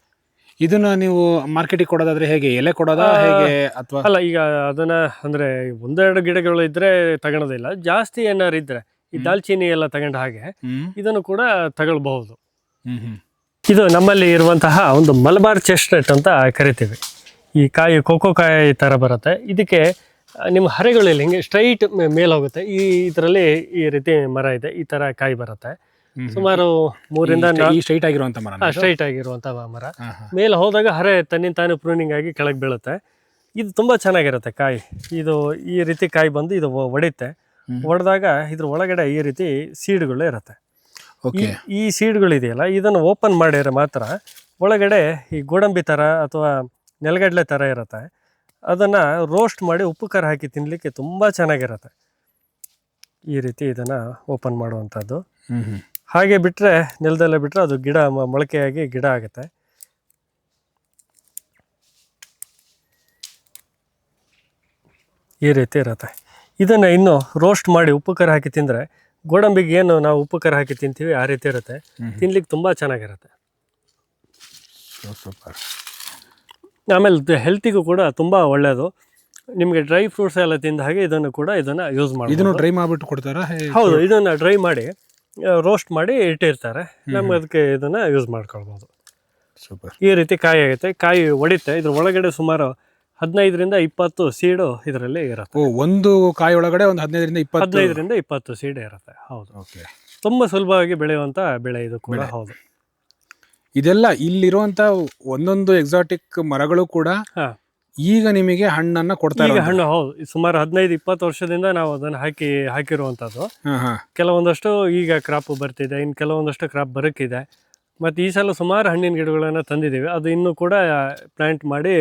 B: ಇದನ್ನ ನೀವು ಮಾರ್ಕೆಟಿಗೆ ಕೊಡೋದಾದ್ರೆ ಹೇಗೆ? ಎಲೆ ಕೊಡೋದಾ
A: ಆ,
B: ಹೇಗೆ ಅಥವಾ
A: ಅಲ್ಲ ಈಗ ಅದನ್ನ ಅಂದ್ರೆ ಒಂದೆರಡು ಗಿಡಗಳು ಇದ್ರೆ ತಗೊಳೋದಿಲ್ಲ. ಜಾಸ್ತಿ ಏನಾರು ಇದ್ರೆ ಈ. ದಾಲ್ಚಿನ್ನಿ ಎಲ್ಲ ತಗೊಂಡ ಹಾಗೆ
B: ಹ್ಮ್.
A: ಇದನ್ನು ಕೂಡ ತಗೊಳ್ಬಹುದು.
B: ಹ್ಮ್ ಹ್ಮ್.
A: ಇದು ನಮ್ಮಲ್ಲಿ ಇರುವಂತಹ ಒಂದು ಮಲಬಾರ್ ಚೆಸ್ಟ್ನಟ್ ಅಂತ ಕರಿತೀವಿ. ಈ ಕಾಯಿ ಕೋಕೋ ಕಾಯಿ ಥರ ಬರುತ್ತೆ. ಇದಕ್ಕೆ ನಿಮ್ಮ ಹರೆಗಳಲ್ಲಿ ಹಿಂಗೆ ಸ್ಟ್ರೈಟ್ ಮೇಲೆ ಹೋಗುತ್ತೆ ಈ ಇದರಲ್ಲಿ ಈ ರೀತಿ ಮರ ಇದೆ ಈ ಥರ ಕಾಯಿ ಬರುತ್ತೆ. ಸುಮಾರು ಮೂರಿಂದ
B: ಸ್ಟ್ರೈಟ್ ಆಗಿರುವಂಥ ಮರ
A: ಸ್ಟ್ರೈಟ್ ಆಗಿರುವಂಥ ಮರ. ಮೇಲೆ ಹೋದಾಗ ಹರೆ ತನ್ನಿಂದ ತಾನೇ ಪ್ರೂನಿಂಗ್ ಆಗಿ ಕೆಳಗೆ ಬೀಳುತ್ತೆ. ಇದು ತುಂಬ ಚೆನ್ನಾಗಿರುತ್ತೆ ಕಾಯಿ. ಇದು ಈ ರೀತಿ ಕಾಯಿ ಬಂದು ಇದು ಒಡೆಯುತ್ತೆ. ಒಡೆದಾಗ ಇದ್ರ ಒಳಗಡೆ ಈ ರೀತಿ ಸೀಡ್ಗಳು ಇರುತ್ತೆ.
B: ಓಕೆ.
A: ಈ- ಸೀಡ್ಗಳು ಇದೆಯಲ್ಲ ಇದನ್ನು ಓಪನ್ ಮಾಡಿದ್ರೆ ಮಾತ್ರ ಒಳಗಡೆ ಈ ಗೋಡಂಬಿ ಥರ ಅಥವಾ ನೆಲಗಡಲೆ ಥರ ಇರುತ್ತೆ. ಅದನ್ನು ರೋಸ್ಟ್ ಮಾಡಿ ಉಪ್ಪು ಖಾರ ಹಾಕಿ ತಿನ್ನಲಿಕ್ಕೆ ತುಂಬ ಚೆನ್ನಾಗಿರುತ್ತೆ. ಈ ರೀತಿ ಇದನ್ನು ಓಪನ್ ಮಾಡುವಂಥದ್ದು. ಹಾಗೆ ಬಿಟ್ಟರೆ ನೆಲದಲ್ಲೇ ಬಿಟ್ಟರೆ ಅದು ಗಿಡ ಮೊಳಕೆಯಾಗಿ ಗಿಡ ಆಗುತ್ತೆ. ಈ ರೀತಿ ಇರುತ್ತೆ. ಇದನ್ನು ಇನ್ನು ರೋಸ್ಟ್ ಮಾಡಿ ಉಪ್ಪು ಖಾರ ಹಾಕಿ ತಿಂದರೆ ಗೋಡಂಬಿಗೆ ಏನು ನಾವು ಉಪ್ಪು ಖಾರ ಹಾಕಿ ತಿಂತೀವಿ ಆ ರೀತಿ ಇರುತ್ತೆ. ತಿನ್ಲಿಕ್ಕೆ ತುಂಬ ಚೆನ್ನಾಗಿರುತ್ತೆ.
B: ಸೂಪರ್.
A: ಆಮೇಲೆ ಹೆಲ್ತಿಗೂ ಕೂಡ ತುಂಬ ಒಳ್ಳೆಯದು ನಿಮಗೆ ಡ್ರೈ ಫ್ರೂಟ್ಸ್ ಎಲ್ಲ ತಿಂದ ಹಾಗೆ ಇದನ್ನು ಕೂಡ ಇದನ್ನು ಯೂಸ್ ಮಾಡಿ ಇದನ್ನು
B: ಡ್ರೈ ಮಾಡಿಬಿಟ್ಟು ಕೊಡ್ತಾರೆ?
A: ಹೌದು ಇದನ್ನು ಡ್ರೈ ಮಾಡಿ ರೋಸ್ಟ್ ಮಾಡಿ ಇಟ್ಟಿರ್ತಾರೆ. ನಮ್ಗೆ ಅದಕ್ಕೆ ಇದನ್ನು ಯೂಸ್ ಮಾಡ್ಕೊಳ್ಬೋದು.
B: ಸೂಪರ್.
A: ಈ ರೀತಿ ಕಾಯಿ ಆಗುತ್ತೆ. ಕಾಯಿ ಒಡಿತೆ ಇದ್ರ ಒಳಗಡೆ ಸುಮಾರು ಹದಿನೈದರಿಂದ ಇಪ್ಪತ್ತು ಸೀಡು ಇದರಲ್ಲಿ ಇರುತ್ತೆ.
B: ಓ ಒಂದು ಕಾಯಿ ಒಳಗಡೆ ಒಂದು ಹದಿನೈದರಿಂದ ಇಪ್ಪತ್ತು
A: ಹದಿನೈದರಿಂದ ಇಪ್ಪತ್ತು ಸೀಡ್ ಇರುತ್ತೆ. ಹೌದು.
B: ಓಕೆ.
A: ತುಂಬ ಸುಲಭವಾಗಿ ಬೆಳೆಯುವಂಥ ಬೆಳೆ ಇದು ಕೂಡ. ಹೌದು.
B: ಇದೆಲ್ಲ ಇಲ್ಲಿರುವಂತ ಒಂದೊಂದು ಎಕ್ಸಾಟಿಕ್ ಮರಗಳು ಕೂಡ
A: ಹಾ.
B: ಈಗ ನಿಮಗೆ ಹಣ್ಣನ್ನ ಕೊಡ್ತಾ
A: ಈಗ
B: ಇರೋದು.
A: ಹಣ್ಣು ಹೌದು. ಸುಮಾರು ಹದಿನೈದು ಇಪ್ಪತ್ತು ವರ್ಷದಿಂದ ನಾವು ಅದನ್ನ ಹಾಕಿ ಹಾಕಿರುವಂತದ್ದು
B: ಹಾ ಹಾ.
A: ಕೆಲವೊಂದಷ್ಟು ಈಗ ಕ್ರಾಪ್ ಬರ್ತಿದೆ ಇನ್ ಕೆಲವೊಂದಷ್ಟು ಕ್ರಾಪ್ ಬರಕ್ಕಿದೆ. ಮತ್ತು ಈ ಸಲ ಸುಮಾರು ಹಣ್ಣಿನ ಗಿಡಗಳನ್ನು ತಂದಿದ್ದೀವಿ. ಅದು ಇನ್ನೂ ಕೂಡ ಪ್ಲಾಂಟ್ ಮಾಡಿ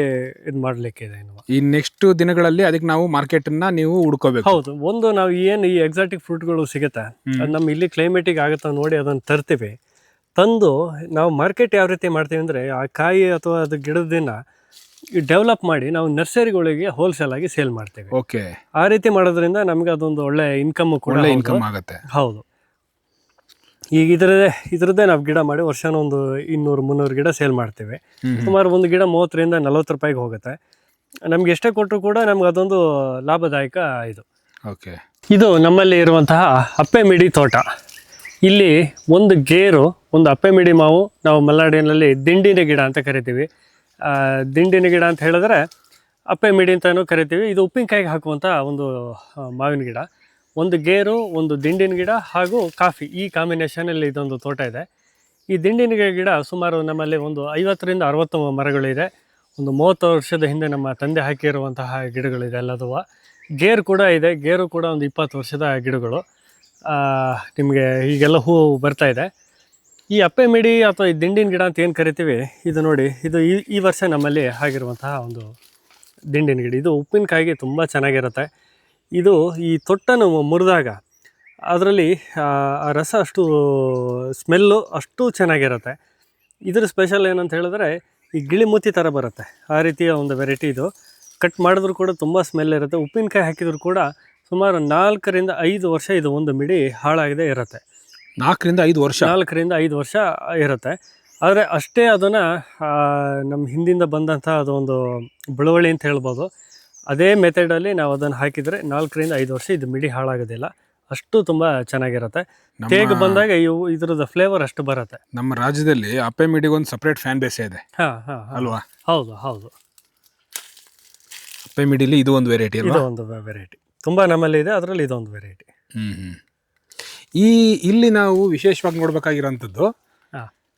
A: ಇದು ಮಾಡಲಿಕ್ಕಿದೆ ಇನ್ನು.
B: ಈ ನೆಕ್ಸ್ಟ್ ದಿನಗಳಲ್ಲಿ ಅದಕ್ಕೆ ನಾವು ಮಾರ್ಕೆಟ್ ಅನ್ನ ನೀವು ಹುಡ್ಕೋಬೇಕು.
A: ಹೌದು. ಒಂದು ನಾವು ಏನು ಈ ಎಕ್ಸಾಟಿಕ್ ಫ್ರೂಟ್ಗಳು ಸಿಗುತ್ತೆ
B: ಹ್ಮ್.
A: ಅದು ನಮ್ಮ ಇಲ್ಲಿ ಕ್ಲೈಮೇಟಿಗೆ ಆಗುತ್ತಾ ನೋಡಿ ಅದನ್ನು ತರ್ತೀವಿ. ತಂದು ನಾವು ಮಾರ್ಕೆಟ್ ಯಾವ ರೀತಿ ಮಾಡ್ತೀವಿ ಅಂದರೆ ಆ ಕಾಯಿ ಅಥವಾ ಅದು ಗಿಡದಿಂದ ಡೆವಲಪ್ ಮಾಡಿ ನಾವು ನರ್ಸರಿಗಳಿಗೆ ಹೋಲ್ಸೇಲ್ ಆಗಿ ಸೇಲ್ ಮಾಡ್ತೇವೆ.
B: ಓಕೆ
A: ಆ ರೀತಿ ಮಾಡೋದ್ರಿಂದ ನಮಗೆ ಅದೊಂದು ಒಳ್ಳೆ ಇನ್ಕಮ್ ಕೂಡ
B: ಇನ್ಕಮ್ ಆಗುತ್ತೆ.
A: ಹೌದು. ಈಗ ಇದರದೇ ಇದರದ್ದೇ ನಾವು ಗಿಡ ಮಾಡಿ ವರ್ಷನ ಒಂದು ಇನ್ನೂರು ಮುನ್ನೂರು ಗಿಡ ಸೇಲ್ ಮಾಡ್ತೇವೆ. ಸುಮಾರು ಒಂದು ಗಿಡ ಮೂವತ್ತರಿಂದ ನಲವತ್ತು ರೂಪಾಯಿಗೆ ಹೋಗುತ್ತೆ. ನಮ್ಗೆ ಎಷ್ಟೇ ಕೊಟ್ಟರು ಕೂಡ ನಮ್ಗೆ ಅದೊಂದು ಲಾಭದಾಯಕ ಇದು.
B: ಓಕೆ
A: ಇದು ನಮ್ಮಲ್ಲಿ ಇರುವಂತಹ ಅಪ್ಪೆ ಮಿಡಿ ತೋಟ. ಇಲ್ಲಿ ಒಂದು ಗೇರು ಒಂದು ಅಪ್ಪೆ ಮಿಡಿ ಮಾವು ನಾವು ಮಲೆನಾಡಿನಲ್ಲಿ ದಿಂಡಿನ ಗಿಡ ಅಂತ ಕರಿತೀವಿ. ದಿಂಡಿನ ಗಿಡ ಅಂತ ಹೇಳಿದ್ರೆ ಅಪ್ಪೆ ಮಿಡಿ ಅಂತಲೂ ಕರಿತೀವಿ. ಇದು ಉಪ್ಪಿನಕಾಯಿಗೆ ಹಾಕುವಂಥ ಒಂದು ಮಾವಿನ ಗಿಡ. ಒಂದು ಗೇರು, ಒಂದು ದಿಂಡಿನ ಗಿಡ ಹಾಗೂ ಕಾಫಿ. ಈ ಕಾಂಬಿನೇಷನಲ್ಲಿ ಇದೊಂದು ತೋಟ ಇದೆ. ಈ ದಿಂಡಿನ ಗಿಡ ಸುಮಾರು ನಮ್ಮಲ್ಲಿ ಒಂದು ಐವತ್ತರಿಂದ ಅರವತ್ತು ಮರಗಳಿದೆ. ಒಂದು ಮೂವತ್ತು ವರ್ಷದ ಹಿಂದೆ ನಮ್ಮ ತಂದೆ ಹಾಕಿರುವಂತಹ ಗಿಡಗಳಿದೆ ಎಲ್ಲದೂ ಗೇರು ಕೂಡ ಇದೆ. ಗೇರು ಕೂಡ ಒಂದು ಇಪ್ಪತ್ತು ವರ್ಷದ ಗಿಡಗಳು. ನಿಮಗೆ ಈಗೆಲ್ಲ ಹೂವು ಬರ್ತಾ ಇದೆ. ಈ ಅಪ್ಪೆ ಮಿಡಿ ಅಥವಾ ಈ ದಿಂಡಿನ ಗಿಡ ಅಂತ ಏನು ಕರಿತೀವಿ? ಇದು ನೋಡಿ, ಇದು ಈ ಈ ವರ್ಷ ನಮ್ಮಲ್ಲಿ ಆಗಿರುವಂತಹ ಒಂದು ದಿಂಡಿನ ಗಿಡ. ಇದು ಉಪ್ಪಿನಕಾಯಿಗೆ ತುಂಬ ಚೆನ್ನಾಗಿರುತ್ತೆ. ಇದು ಈ ತೊಟ್ಟನ್ನು ಮುರಿದಾಗ ಅದರಲ್ಲಿ, ಆ ರಸ ಅಷ್ಟು ಸ್ಮೆಲ್ಲು ಅಷ್ಟು ಚೆನ್ನಾಗಿರುತ್ತೆ. ಇದ್ರ ಸ್ಪೆಷಲ್ ಏನಂತ ಹೇಳಿದ್ರೆ, ಈ ಗಿಳಿಮೂತಿ ಥರ ಬರುತ್ತೆ. ಆ ರೀತಿಯ ಒಂದು ವೆರೈಟಿ ಇದು. ಕಟ್ ಮಾಡಿದ್ರು ಕೂಡ ತುಂಬ ಸ್ಮೆಲ್ ಇರುತ್ತೆ. ಉಪ್ಪಿನಕಾಯಿ ಹಾಕಿದ್ರು ಕೂಡ ಸುಮಾರು ನಾಲ್ಕರಿಂದ ಐದು ವರ್ಷ ಇದು ಒಂದು ಮಿಡಿ ಹಾಳಾಗದೆ ಇರುತ್ತೆ.
B: ನಾಲ್ಕರಿಂದ ಐದು ವರ್ಷ.
A: ನಾಲ್ಕರಿಂದ ಐದು ವರ್ಷ ಇರುತ್ತೆ. ಆದರೆ ಅಷ್ಟೇ ಅದನ್ನು ನಮ್ಮ ಹಿಂದಿಂದ ಬಂದಂಥ ಅದೊಂದು ಬಳುವಳಿ ಅಂತ ಹೇಳ್ಬೋದು. ಅದೇ ಮೆಥಡಲ್ಲಿ ನಾವು ಅದನ್ನು ಹಾಕಿದರೆ ನಾಲ್ಕರಿಂದ ಐದು ವರ್ಷ ಇದು ಮಿಡಿ ಹಾಳಾಗೋದಿಲ್ಲ. ಅಷ್ಟು ತುಂಬ ಚೆನ್ನಾಗಿರುತ್ತೆ. ತೇಗ ಬಂದಾಗ ಇವು ಇದ್ರದ್ದು ಫ್ಲೇವರ್ ಅಷ್ಟು ಬರುತ್ತೆ.
B: ನಮ್ಮ ರಾಜ್ಯದಲ್ಲಿ ಅಪ್ಪೆ ಮಿಡಿಗೆ ಒಂದು ಸಪ್ರೇಟ್ ಫ್ಯಾನ್ ಬೇಸ್ ಇದೆ.
A: ಹಾಂ ಹಾಂ
B: ಅಲ್ವಾ?
A: ಹೌದು ಹೌದು.
B: ಅಪ್ಪೆ ಮಿಡಿಲಿ ಇದು ಒಂದು ವೆರೈಟಿ
A: ಇದು ಒಂದು ವೆರೈಟಿ ತುಂಬ ನಮ್ಮಲ್ಲಿ ಇದೆ ಅದರಲ್ಲಿ ಇದೊಂದು ವೆರೈಟಿ
B: ಹ್ಞೂ ಹ್ಮ್. ಈ ಇಲ್ಲಿ ನಾವು ವಿಶೇಷವಾಗಿ ನೋಡ್ಬೇಕಾಗಿರೋಂಥದ್ದು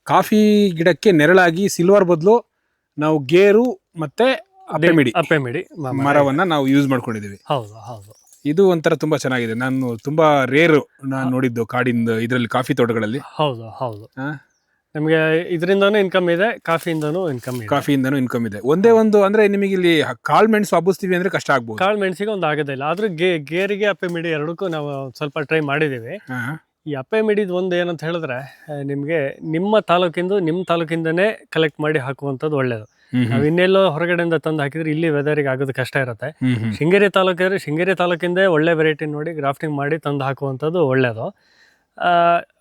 B: ಕಾಫಿ ಗಿಡಕ್ಕೆ ನೆರಳಾಗಿ ಸಿಲ್ವರ್ ಬದಲು ನಾವು ಗೇರು ಮತ್ತೆ
A: ಅಪ್ಪೆಮಿಡಿ ಅಪ್ಪೆಮಿಡಿ.
B: ಮರವನ್ನ ನಾವು ಯೂಸ್ ಮಾಡ್ಕೊಂಡಿದೀವಿ
A: ಹೌದು ಹೌದು.
B: ಇದು ಒಂಥರ ತುಂಬಾ ಚೆನ್ನಾಗಿದೆ. ನಾನು ತುಂಬಾ ರೇರು ನಾನು ನೋಡಿದ್ದು ಕಾಡಿಂದ ಇದರಲ್ಲಿ ಕಾಫಿ ತೋಟಗಳಲ್ಲಿ.
A: ಹೌದು ಹೌದು. ನಮಗೆ ಇದರಿಂದನೂ ಇನ್ಕಮ್ ಇದೆ ಕಾಫಿಯಿಂದನೂ ಇನ್ಕಮ್ ಇದೆ.
B: ಕಾಫಿಯಿಂದನೂ ಇನ್ಕಮ್ ಇದೆ. ಒಂದೇ ಒಂದು ಅಂದ್ರೆ ನಿಮಗೆ ಇಲ್ಲಿ ಕಾಳು ಮೆಣಸು ಹಬ್ಬಿಸ್ತೀವಿ ಅಂದ್ರೆ ಕಷ್ಟ ಆಗ್ಬೋದು.
A: ಕಾಳು ಮೆಣಸಿಗೆ ಒಂದು ಆಗೋದಿಲ್ಲ ಆದ್ರೂ ಗೇ ಗೇರಿಗೆ ಅಪ್ಪೆ ಮಿಡಿ ಎರಡಕ್ಕೂ ನಾವು ಸ್ವಲ್ಪ ಟ್ರೈ ಮಾಡಿದ್ದೀವಿ ಈ ಅಪ್ಪೆ ಮಿಡಿದ್ ಒಂದು ಏನಂತ ಹೇಳಿದ್ರೆ ನಿಮಗೆ ನಿಮ್ಮ ತಾಲೂಕಿಂದು ನಿಮ್ಮ ತಾಲೂಕಿಂದನೇ ಕಲೆಕ್ಟ್ ಮಾಡಿ ಹಾಕುವಂಥದ್ದು ಒಳ್ಳೆಯದು
B: ಹ್ಮ್.
A: ನಾವು ಇನ್ನೆಲ್ಲೋ ಹೊರಗಡೆಯಿಂದ ತಂದು ಹಾಕಿದ್ರೆ ಇಲ್ಲಿ ವೆದರಿಗೆ ಆಗೋದು ಕಷ್ಟ ಇರುತ್ತೆ. ಶೃಂಗೇರಿ ತಾಲೂಕಿದ್ರೆ ಶೃಂಗೇರಿ ತಾಲೂಕಿಂದ ಒಳ್ಳೆ ವೆರೈಟಿ ನೋಡಿ ಗ್ರಾಫ್ಟಿಂಗ್ ಮಾಡಿ ತಂದು ಹಾಕುವಂಥದ್ದು ಒಳ್ಳೆಯದು ಆ,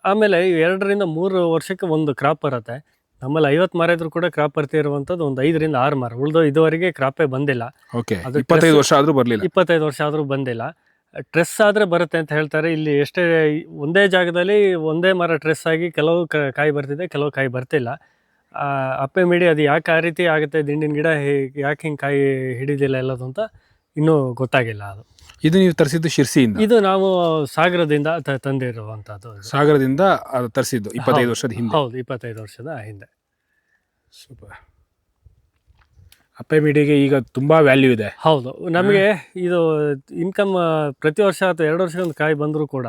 A: ಆಮೇಲೆ ಎರಡರಿಂದ ಮೂರು ವರ್ಷಕ್ಕೆ ಒಂದು ಕ್ರಾಪ್ ಬರುತ್ತೆ. ನಮ್ಮಲ್ಲಿ ಐವತ್ತು ಮರ ಇದ್ರೂ ಕೂಡ ಕ್ರಾಪ್ ಬರ್ತಾ ಇರುವಂತದ್ದು ಒಂದು ಐದರಿಂದ ಆರು ಮರ. ಉಳಿದು ಇದುವರೆಗೆ ಕ್ರಾಪೇ ಬಂದಿಲ್ಲ.
B: ಓಕೆ
A: ಅದು
B: ಇಪ್ಪತ್ತೈದು ವರ್ಷ ಆದ್ರೂ ಬರಲಿಲ್ಲ.
A: ಇಪ್ಪತ್ತೈದು ವರ್ಷ ಆದರೂ ಬಂದಿಲ್ಲ. ಟ್ರೆಸ್ ಆದರೆ ಬರುತ್ತೆ ಅಂತ ಹೇಳ್ತಾರೆ. ಇಲ್ಲಿ ಎಷ್ಟೇ ಒಂದೇ ಜಾಗದಲ್ಲಿ ಒಂದೇ ಮರ ಟ್ರೆಸ್ ಆಗಿ ಕೆಲವು ಕ- ಕಾಯಿ ಬರ್ತಿದೆ ಕೆಲವು ಕಾಯಿ ಬರ್ತಿಲ್ಲ. ಅಪ್ಪೆ ಮಿಡಿ ಅದು ಯಾಕೆ ಆ ರೀತಿ ಆಗುತ್ತೆ? ದಿಂಡಿನ ಗಿಡ ಯಾಕೆ ಹಿಂಗೆ ಕಾಯಿ ಹಿಡಿದಿಲ್ಲ ಎಲ್ಲದು ಅಂತ ಇನ್ನೂ ಗೊತ್ತಾಗಿಲ್ಲ ಅದು.
B: ಇದು ನೀವು ತರಿಸಿದ್ದು ಶಿರ್ಸಿಯಿಂದ?
A: ಇದು ನಾವು ಸಾಗರದಿಂದ ತ- ತಂದಿರುವಂಥದ್ದು ಇದು.
B: ಸಾಗರದಿಂದ ಅದು ತರಿಸಿದ್ದು ಇಪ್ಪತ್ತೈದು ವರ್ಷದ ಹಿಂದೆ.
A: ಹೌದು ಇಪ್ಪತ್ತೈದು ವರ್ಷದ ಹಿಂದೆ.
B: ಸೂಪರ್. ಅಪ್ಪೆ ಮಿಡಿಗೆ ಈಗ ತುಂಬಾ ವ್ಯಾಲ್ಯೂ ಇದೆ.
A: ಹೌದು ನಮಗೆ ಇದು ಇನ್ಕಮ್ ಪ್ರತಿ ವರ್ಷ ಅಥವಾ ಎರಡು ವರ್ಷ ಒಂದು ಕಾಯಿ ಬಂದರೂ ಕೂಡ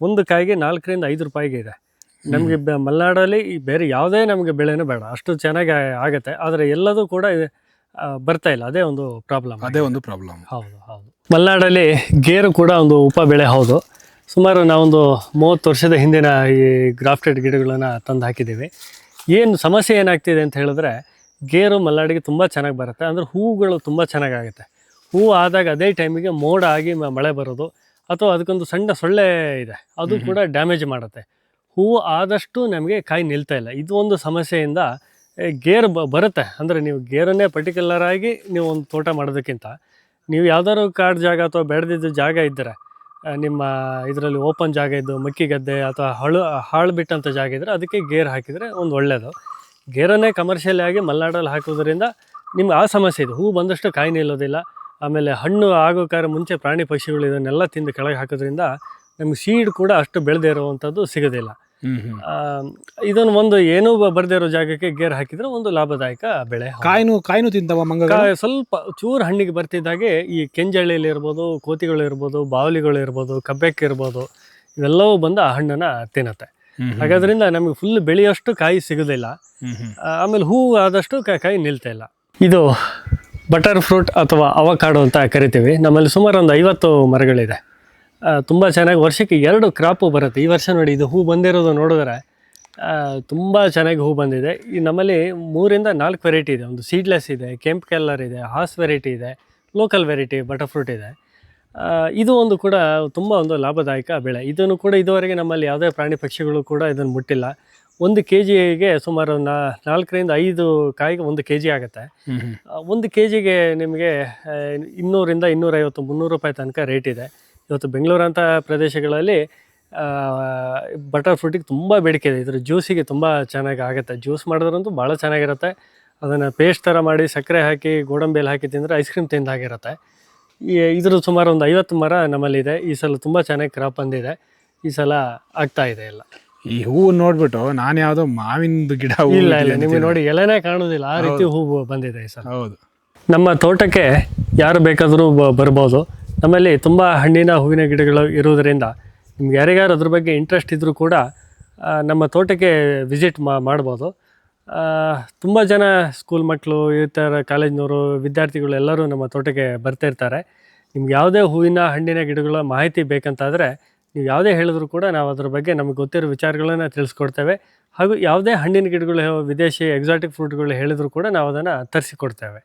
A: ಒಂದು ಕಾಯಿಗೆ ನಾಲ್ಕರಿಂದ ಐದು ರೂಪಾಯಿಗೆ ಇದೆ. ನಮಗೆ ಬ- ಮಲೆನಾಡಲ್ಲಿ ಈ ಬೇರೆ ಯಾವುದೇ ನಮಗೆ ಬೆಳೆನೂ ಬೇಡ ಅಷ್ಟು ಚೆನ್ನಾಗಿ ಆಗುತ್ತೆ ಆದರೆ ಎಲ್ಲದೂ ಕೂಡ ಇದು, ಆ, ಬರ್ತಾ ಇಲ್ಲ ಅದೇ ಒಂದು ಪ್ರಾಬ್ಲಮ್
B: ಅದೇ ಒಂದು ಪ್ರಾಬ್ಲಮ್
A: ಹೌದು ಹೌದು. ಮಲೆನಾಡಲ್ಲಿ ಗೇರು ಕೂಡ ಒಂದು ಉಪ ಬೆಳೆ ಹೌದು. ಸುಮಾರು ನಾವೊಂದು ಮೂವತ್ತು ವರ್ಷದ ಹಿಂದಿನ ಈ ಗ್ರಾಫ್ಟೆಡ್ ಗಿಡಗಳನ್ನು ತಂದು ಹಾಕಿದ್ದೀವಿ. ಏನು ಸಮಸ್ಯೆ ಏನಾಗ್ತಿದೆ ಅಂತ ಹೇಳಿದ್ರೆ ಗೇರು ಮಲೆನಾಡಿಗೆ ತುಂಬ ಚೆನ್ನಾಗಿ ಬರುತ್ತೆ. ಅಂದರೆ ಹೂವುಗಳು ತುಂಬ ಚೆನ್ನಾಗಾಗುತ್ತೆ. ಹೂವು ಆದಾಗ ಅದೇ ಟೈಮಿಗೆ ಮೋಡ ಆಗಿ ಮಳೆ ಬರೋದು. ಅಥವಾ ಅದಕ್ಕೊಂದು ಸಣ್ಣ ಸೊಳ್ಳೆ ಇದೆ. ಅದು ಕೂಡ ಡ್ಯಾಮೇಜ್ ಮಾಡುತ್ತೆ. ಹೂವು ಆದಷ್ಟು ನಮಗೆ ಕಾಯಿ ನಿಲ್ತಾ ಇಲ್ಲ. ಇದು ಒಂದು ಸಮಸ್ಯೆಯಿಂದ ಗೇರು ಬ ಬರುತ್ತೆ. ಅಂದರೆ ನೀವು ಗೇರನ್ನೇ ಪರ್ಟಿಕ್ಯುಲರ್ ಆಗಿ ನೀವು ಒಂದು ತೋಟ ಮಾಡೋದಕ್ಕಿಂತ. ನೀವು ಯಾವ್ದಾದ್ರು ಕಾಡು ಜಾಗ ಅಥವಾ ಬೆಳೆದಿದ್ದ ಜಾಗ ಇದ್ದರೆ ನಿಮ್ಮ ಇದರಲ್ಲಿ ಓಪನ್ ಜಾಗ ಇದ್ದು ಮಕ್ಕಿ ಗದ್ದೆ ಅಥವಾ ಹಳು, ಹಾಳು ಬಿಟ್ಟಂಥ ಜಾಗ ಇದ್ದರೆ ಅದಕ್ಕೆ ಗೇರ್ ಹಾಕಿದರೆ ಒಂದು ಒಳ್ಳೆಯದು ಗೇರನ್ನೇ ಕಮರ್ಷಿಯಲ್ ಆಗಿ ಮಲೆನಾಡಲ್ಲಿ ಹಾಕೋದ್ರಿಂದ ನಿಮ್ಗೆ ಆ ಸಮಸ್ಯೆ ಇದೆ. ಹೂ ಬಂದಷ್ಟು ಕಾಯಿ ನಿಲ್ಲೋದಿಲ್ಲ ಆಮೇಲೆ ಹಣ್ಣು ಆಗೋಕಾರ ಮುಂಚೆ ಪ್ರಾಣಿ ಪಕ್ಷಿಗಳು ಇದನ್ನೆಲ್ಲ ತಿಂದು ಕೆಳಗೆ ಹಾಕೋದ್ರಿಂದ ನಮ್ಗೆ ಸೀಡ್ ಕೂಡ ಅಷ್ಟು ಬೆಳೆದೇ ಇರುವಂಥದ್ದು ಸಿಗೋದಿಲ್ಲ. ಇದನ್ನು ಒಂದು ಏನೂ ಬರದೇ ಇರೋ ಜಾಗಕ್ಕೆ ಗೇರ್ ಹಾಕಿದ್ರೆ ಒಂದು ಲಾಭದಾಯಕ ಬೆಳೆ.
B: ಕಾಯಿನು ಕಾಯಿನು ತಿಂತವ ಮಂಗ
A: ಸ್ವಲ್ಪ ಚೂರು ಹಣ್ಣಿಗೆ ಬರ್ತಿದ್ದಾಗೆ ಈ ಕೆಂಜಳ್ಳಿಲಿ ಇರ್ಬೋದು ಕೋತಿಗಳು ಇರ್ಬೋದು ಬಾವಲಿಗಳು ಇರ್ಬೋದು ಕಬ್ಬೆಕ್ಕೆ ಇರ್ಬೋದು ಇವೆಲ್ಲವೂ ಬಂದು ಆ ಹಣ್ಣನ್ನು ತಿನ್ನತ್ತೆ. ಹಾಗಾದ್ರಿಂದ ನಮಗೆ ಫುಲ್ ಬೆಳೆಯೋಷ್ಟು ಕಾಯಿ ಸಿಗೋದಿಲ್ಲ. ಆಮೇಲೆ ಹೂವು ಆದಷ್ಟು ಕಾಯಿ ನಿಲ್ತಾ ಇಲ್ಲ. ಇದು ಬಟರ್ ಫ್ರೂಟ್ ಅಥವಾ ಅವಕಾಡು ಅಂತ ಕರಿತೀವಿ. ನಮ್ಮಲ್ಲಿ ಸುಮಾರು ಒಂದು ಐವತ್ತು ಮರಗಳಿದೆ. ತುಂಬ ಚೆನ್ನಾಗಿ ವರ್ಷಕ್ಕೆ ಎರಡು ಕ್ರಾಪು ಬರುತ್ತೆ. ಈ ವರ್ಷ ನೋಡಿ ಇದು ಹೂ ಬಂದಿರೋದು ನೋಡಿದ್ರೆ ತುಂಬ ಚೆನ್ನಾಗಿ ಹೂ ಬಂದಿದೆ. ಈ ನಮ್ಮಲ್ಲಿ ಮೂರಿಂದ ನಾಲ್ಕು ವೆರೈಟಿ ಇದೆ. ಒಂದು ಸೀಡ್ಲೆಸ್ ಇದೆ ಕೆಂಪು ಕಲ್ಲರ್ ಇದೆ ಹಾಸ್ ವೆರೈಟಿ ಇದೆ ಲೋಕಲ್ ವೆರೈಟಿ ಬಟರ್ ಫ್ರೂಟ್ ಇದೆ ಇದು ಒಂದು ಕೂಡ ತುಂಬ ಒಂದು ಲಾಭದಾಯಕ ಬೆಳೆ. ಇದನ್ನು ಕೂಡ ಇದುವರೆಗೆ ನಮ್ಮಲ್ಲಿ ಯಾವುದೇ ಪ್ರಾಣಿ ಪಕ್ಷಿಗಳು ಕೂಡ ಇದನ್ನು ಮುಟ್ಟಿಲ್ಲ. ಒಂದು ಕೆ ಜಿಗೆ ಸುಮಾರು ನಾ ನಾಲ್ಕರಿಂದ ಐದು ಕಾಯಿಗೆ ಒಂದು ಕೆ ಜಿ ಆಗುತ್ತೆ ಒಂದು ಕೆ ಜಿಗೆ ನಿಮಗೆ ಇನ್ನೂರಿಂದ ಇನ್ನೂರೈವತ್ತು ಮುನ್ನೂರು ರೂಪಾಯಿ ತನಕ ರೇಟ್ ಇದೆ. ಇವತ್ತು ಬೆಂಗಳೂರಂಥ ಪ್ರದೇಶಗಳಲ್ಲಿ ಬಟರ್ ಫ್ರೂಟಿಗೆ ತುಂಬ ಬೇಡಿಕೆ ಇದೆ. ಇದ್ರ ಜ್ಯೂಸಿಗೆ ತುಂಬ ಚೆನ್ನಾಗಿ ಆಗುತ್ತೆ. ಜ್ಯೂಸ್ ಮಾಡಿದ್ರಂತೂ ಭಾಳ ಚೆನ್ನಾಗಿರುತ್ತೆ. ಅದನ್ನು ಪೇಸ್ಟ್ ಥರ ಮಾಡಿ ಸಕ್ಕರೆ ಹಾಕಿ ಗೋಡಂಬಿಯಲ್ಲಿ ಹಾಕಿ ತಿಂದರೆ ಐಸ್ ಕ್ರೀಮ್ ತಿಂದಾಗಿರುತ್ತೆ. ಈ ಇದ್ರ ಸುಮಾರು ಒಂದು ಐವತ್ತು ಮರ ನಮ್ಮಲ್ಲಿದೆ. ಈ ಸಲ ತುಂಬ ಚೆನ್ನಾಗಿ ಕ್ರಾಪ್ ಬಂದಿದೆ. ಈ ಸಲ ಆಗ್ತಾ ಇದೆ ಎಲ್ಲ.
B: ಈ ಹೂವು ನೋಡ್ಬಿಟ್ಟು ನಾನು ಯಾವುದೋ ಮಾವಿನ ಗಿಡ
A: ಇಲ್ಲ ಇಲ್ಲ.
B: ಅಂತ
A: ನಿಮಗೆ ನೋಡಿ ಎಲೆನೇ ಕಾಣೋದಿಲ್ಲ. ಆ ರೀತಿ ಹೂವು ಬಂದಿದೆ ಈ ಸಲ.
B: ಹೌದು.
A: ನಮ್ಮ ತೋಟಕ್ಕೆ ಯಾರು ಬೇಕಾದರೂ ಬರ್ಬೋದು. ನಮ್ಮಲ್ಲಿ ತುಂಬ ಹಣ್ಣಿನ ಹೂವಿನ ಗಿಡಗಳು ಇರುವುದರಿಂದ ನಿಮ್ಗೆ ಯಾರಿಗಾರು ಅದ್ರ ಬಗ್ಗೆ ಇಂಟ್ರೆಸ್ಟ್ ಇದ್ದರೂ ಕೂಡ ನಮ್ಮ ತೋಟಕ್ಕೆ ವಿಸಿಟ್ ಮಾಡ್ಬೋದು. ತುಂಬ ಜನ ಸ್ಕೂಲ್ ಮಕ್ಕಳು ಈ ಥರ ಕಾಲೇಜ್ನವರು ವಿದ್ಯಾರ್ಥಿಗಳು ಎಲ್ಲರೂ ನಮ್ಮ ತೋಟಕ್ಕೆ ಬರ್ತಾ ಇರ್ತಾರೆ. ನಿಮ್ಗೆ ಯಾವುದೇ ಹೂವಿನ ಹಣ್ಣಿನ ಗಿಡಗಳ ಮಾಹಿತಿ ಬೇಕಂತಾದರೆ ನೀವು ಯಾವುದೇ ಹೇಳಿದ್ರು ಕೂಡ ನಾವು ಅದ್ರ ಬಗ್ಗೆ ನಮಗೆ ಗೊತ್ತಿರೋ ವಿಚಾರಗಳನ್ನು ತಿಳಿಸ್ಕೊಡ್ತೇವೆ. ಹಾಗೂ ಯಾವುದೇ ಹಣ್ಣಿನ ಗಿಡಗಳು, ವಿದೇಶಿ ಎಕ್ಸಾಟಿಕ್ ಫ್ರೂಟ್ಗಳು ಹೇಳಿದ್ರು ಕೂಡ ನಾವು ಅದನ್ನು ತರಿಸಿಕೊಡ್ತೇವೆ.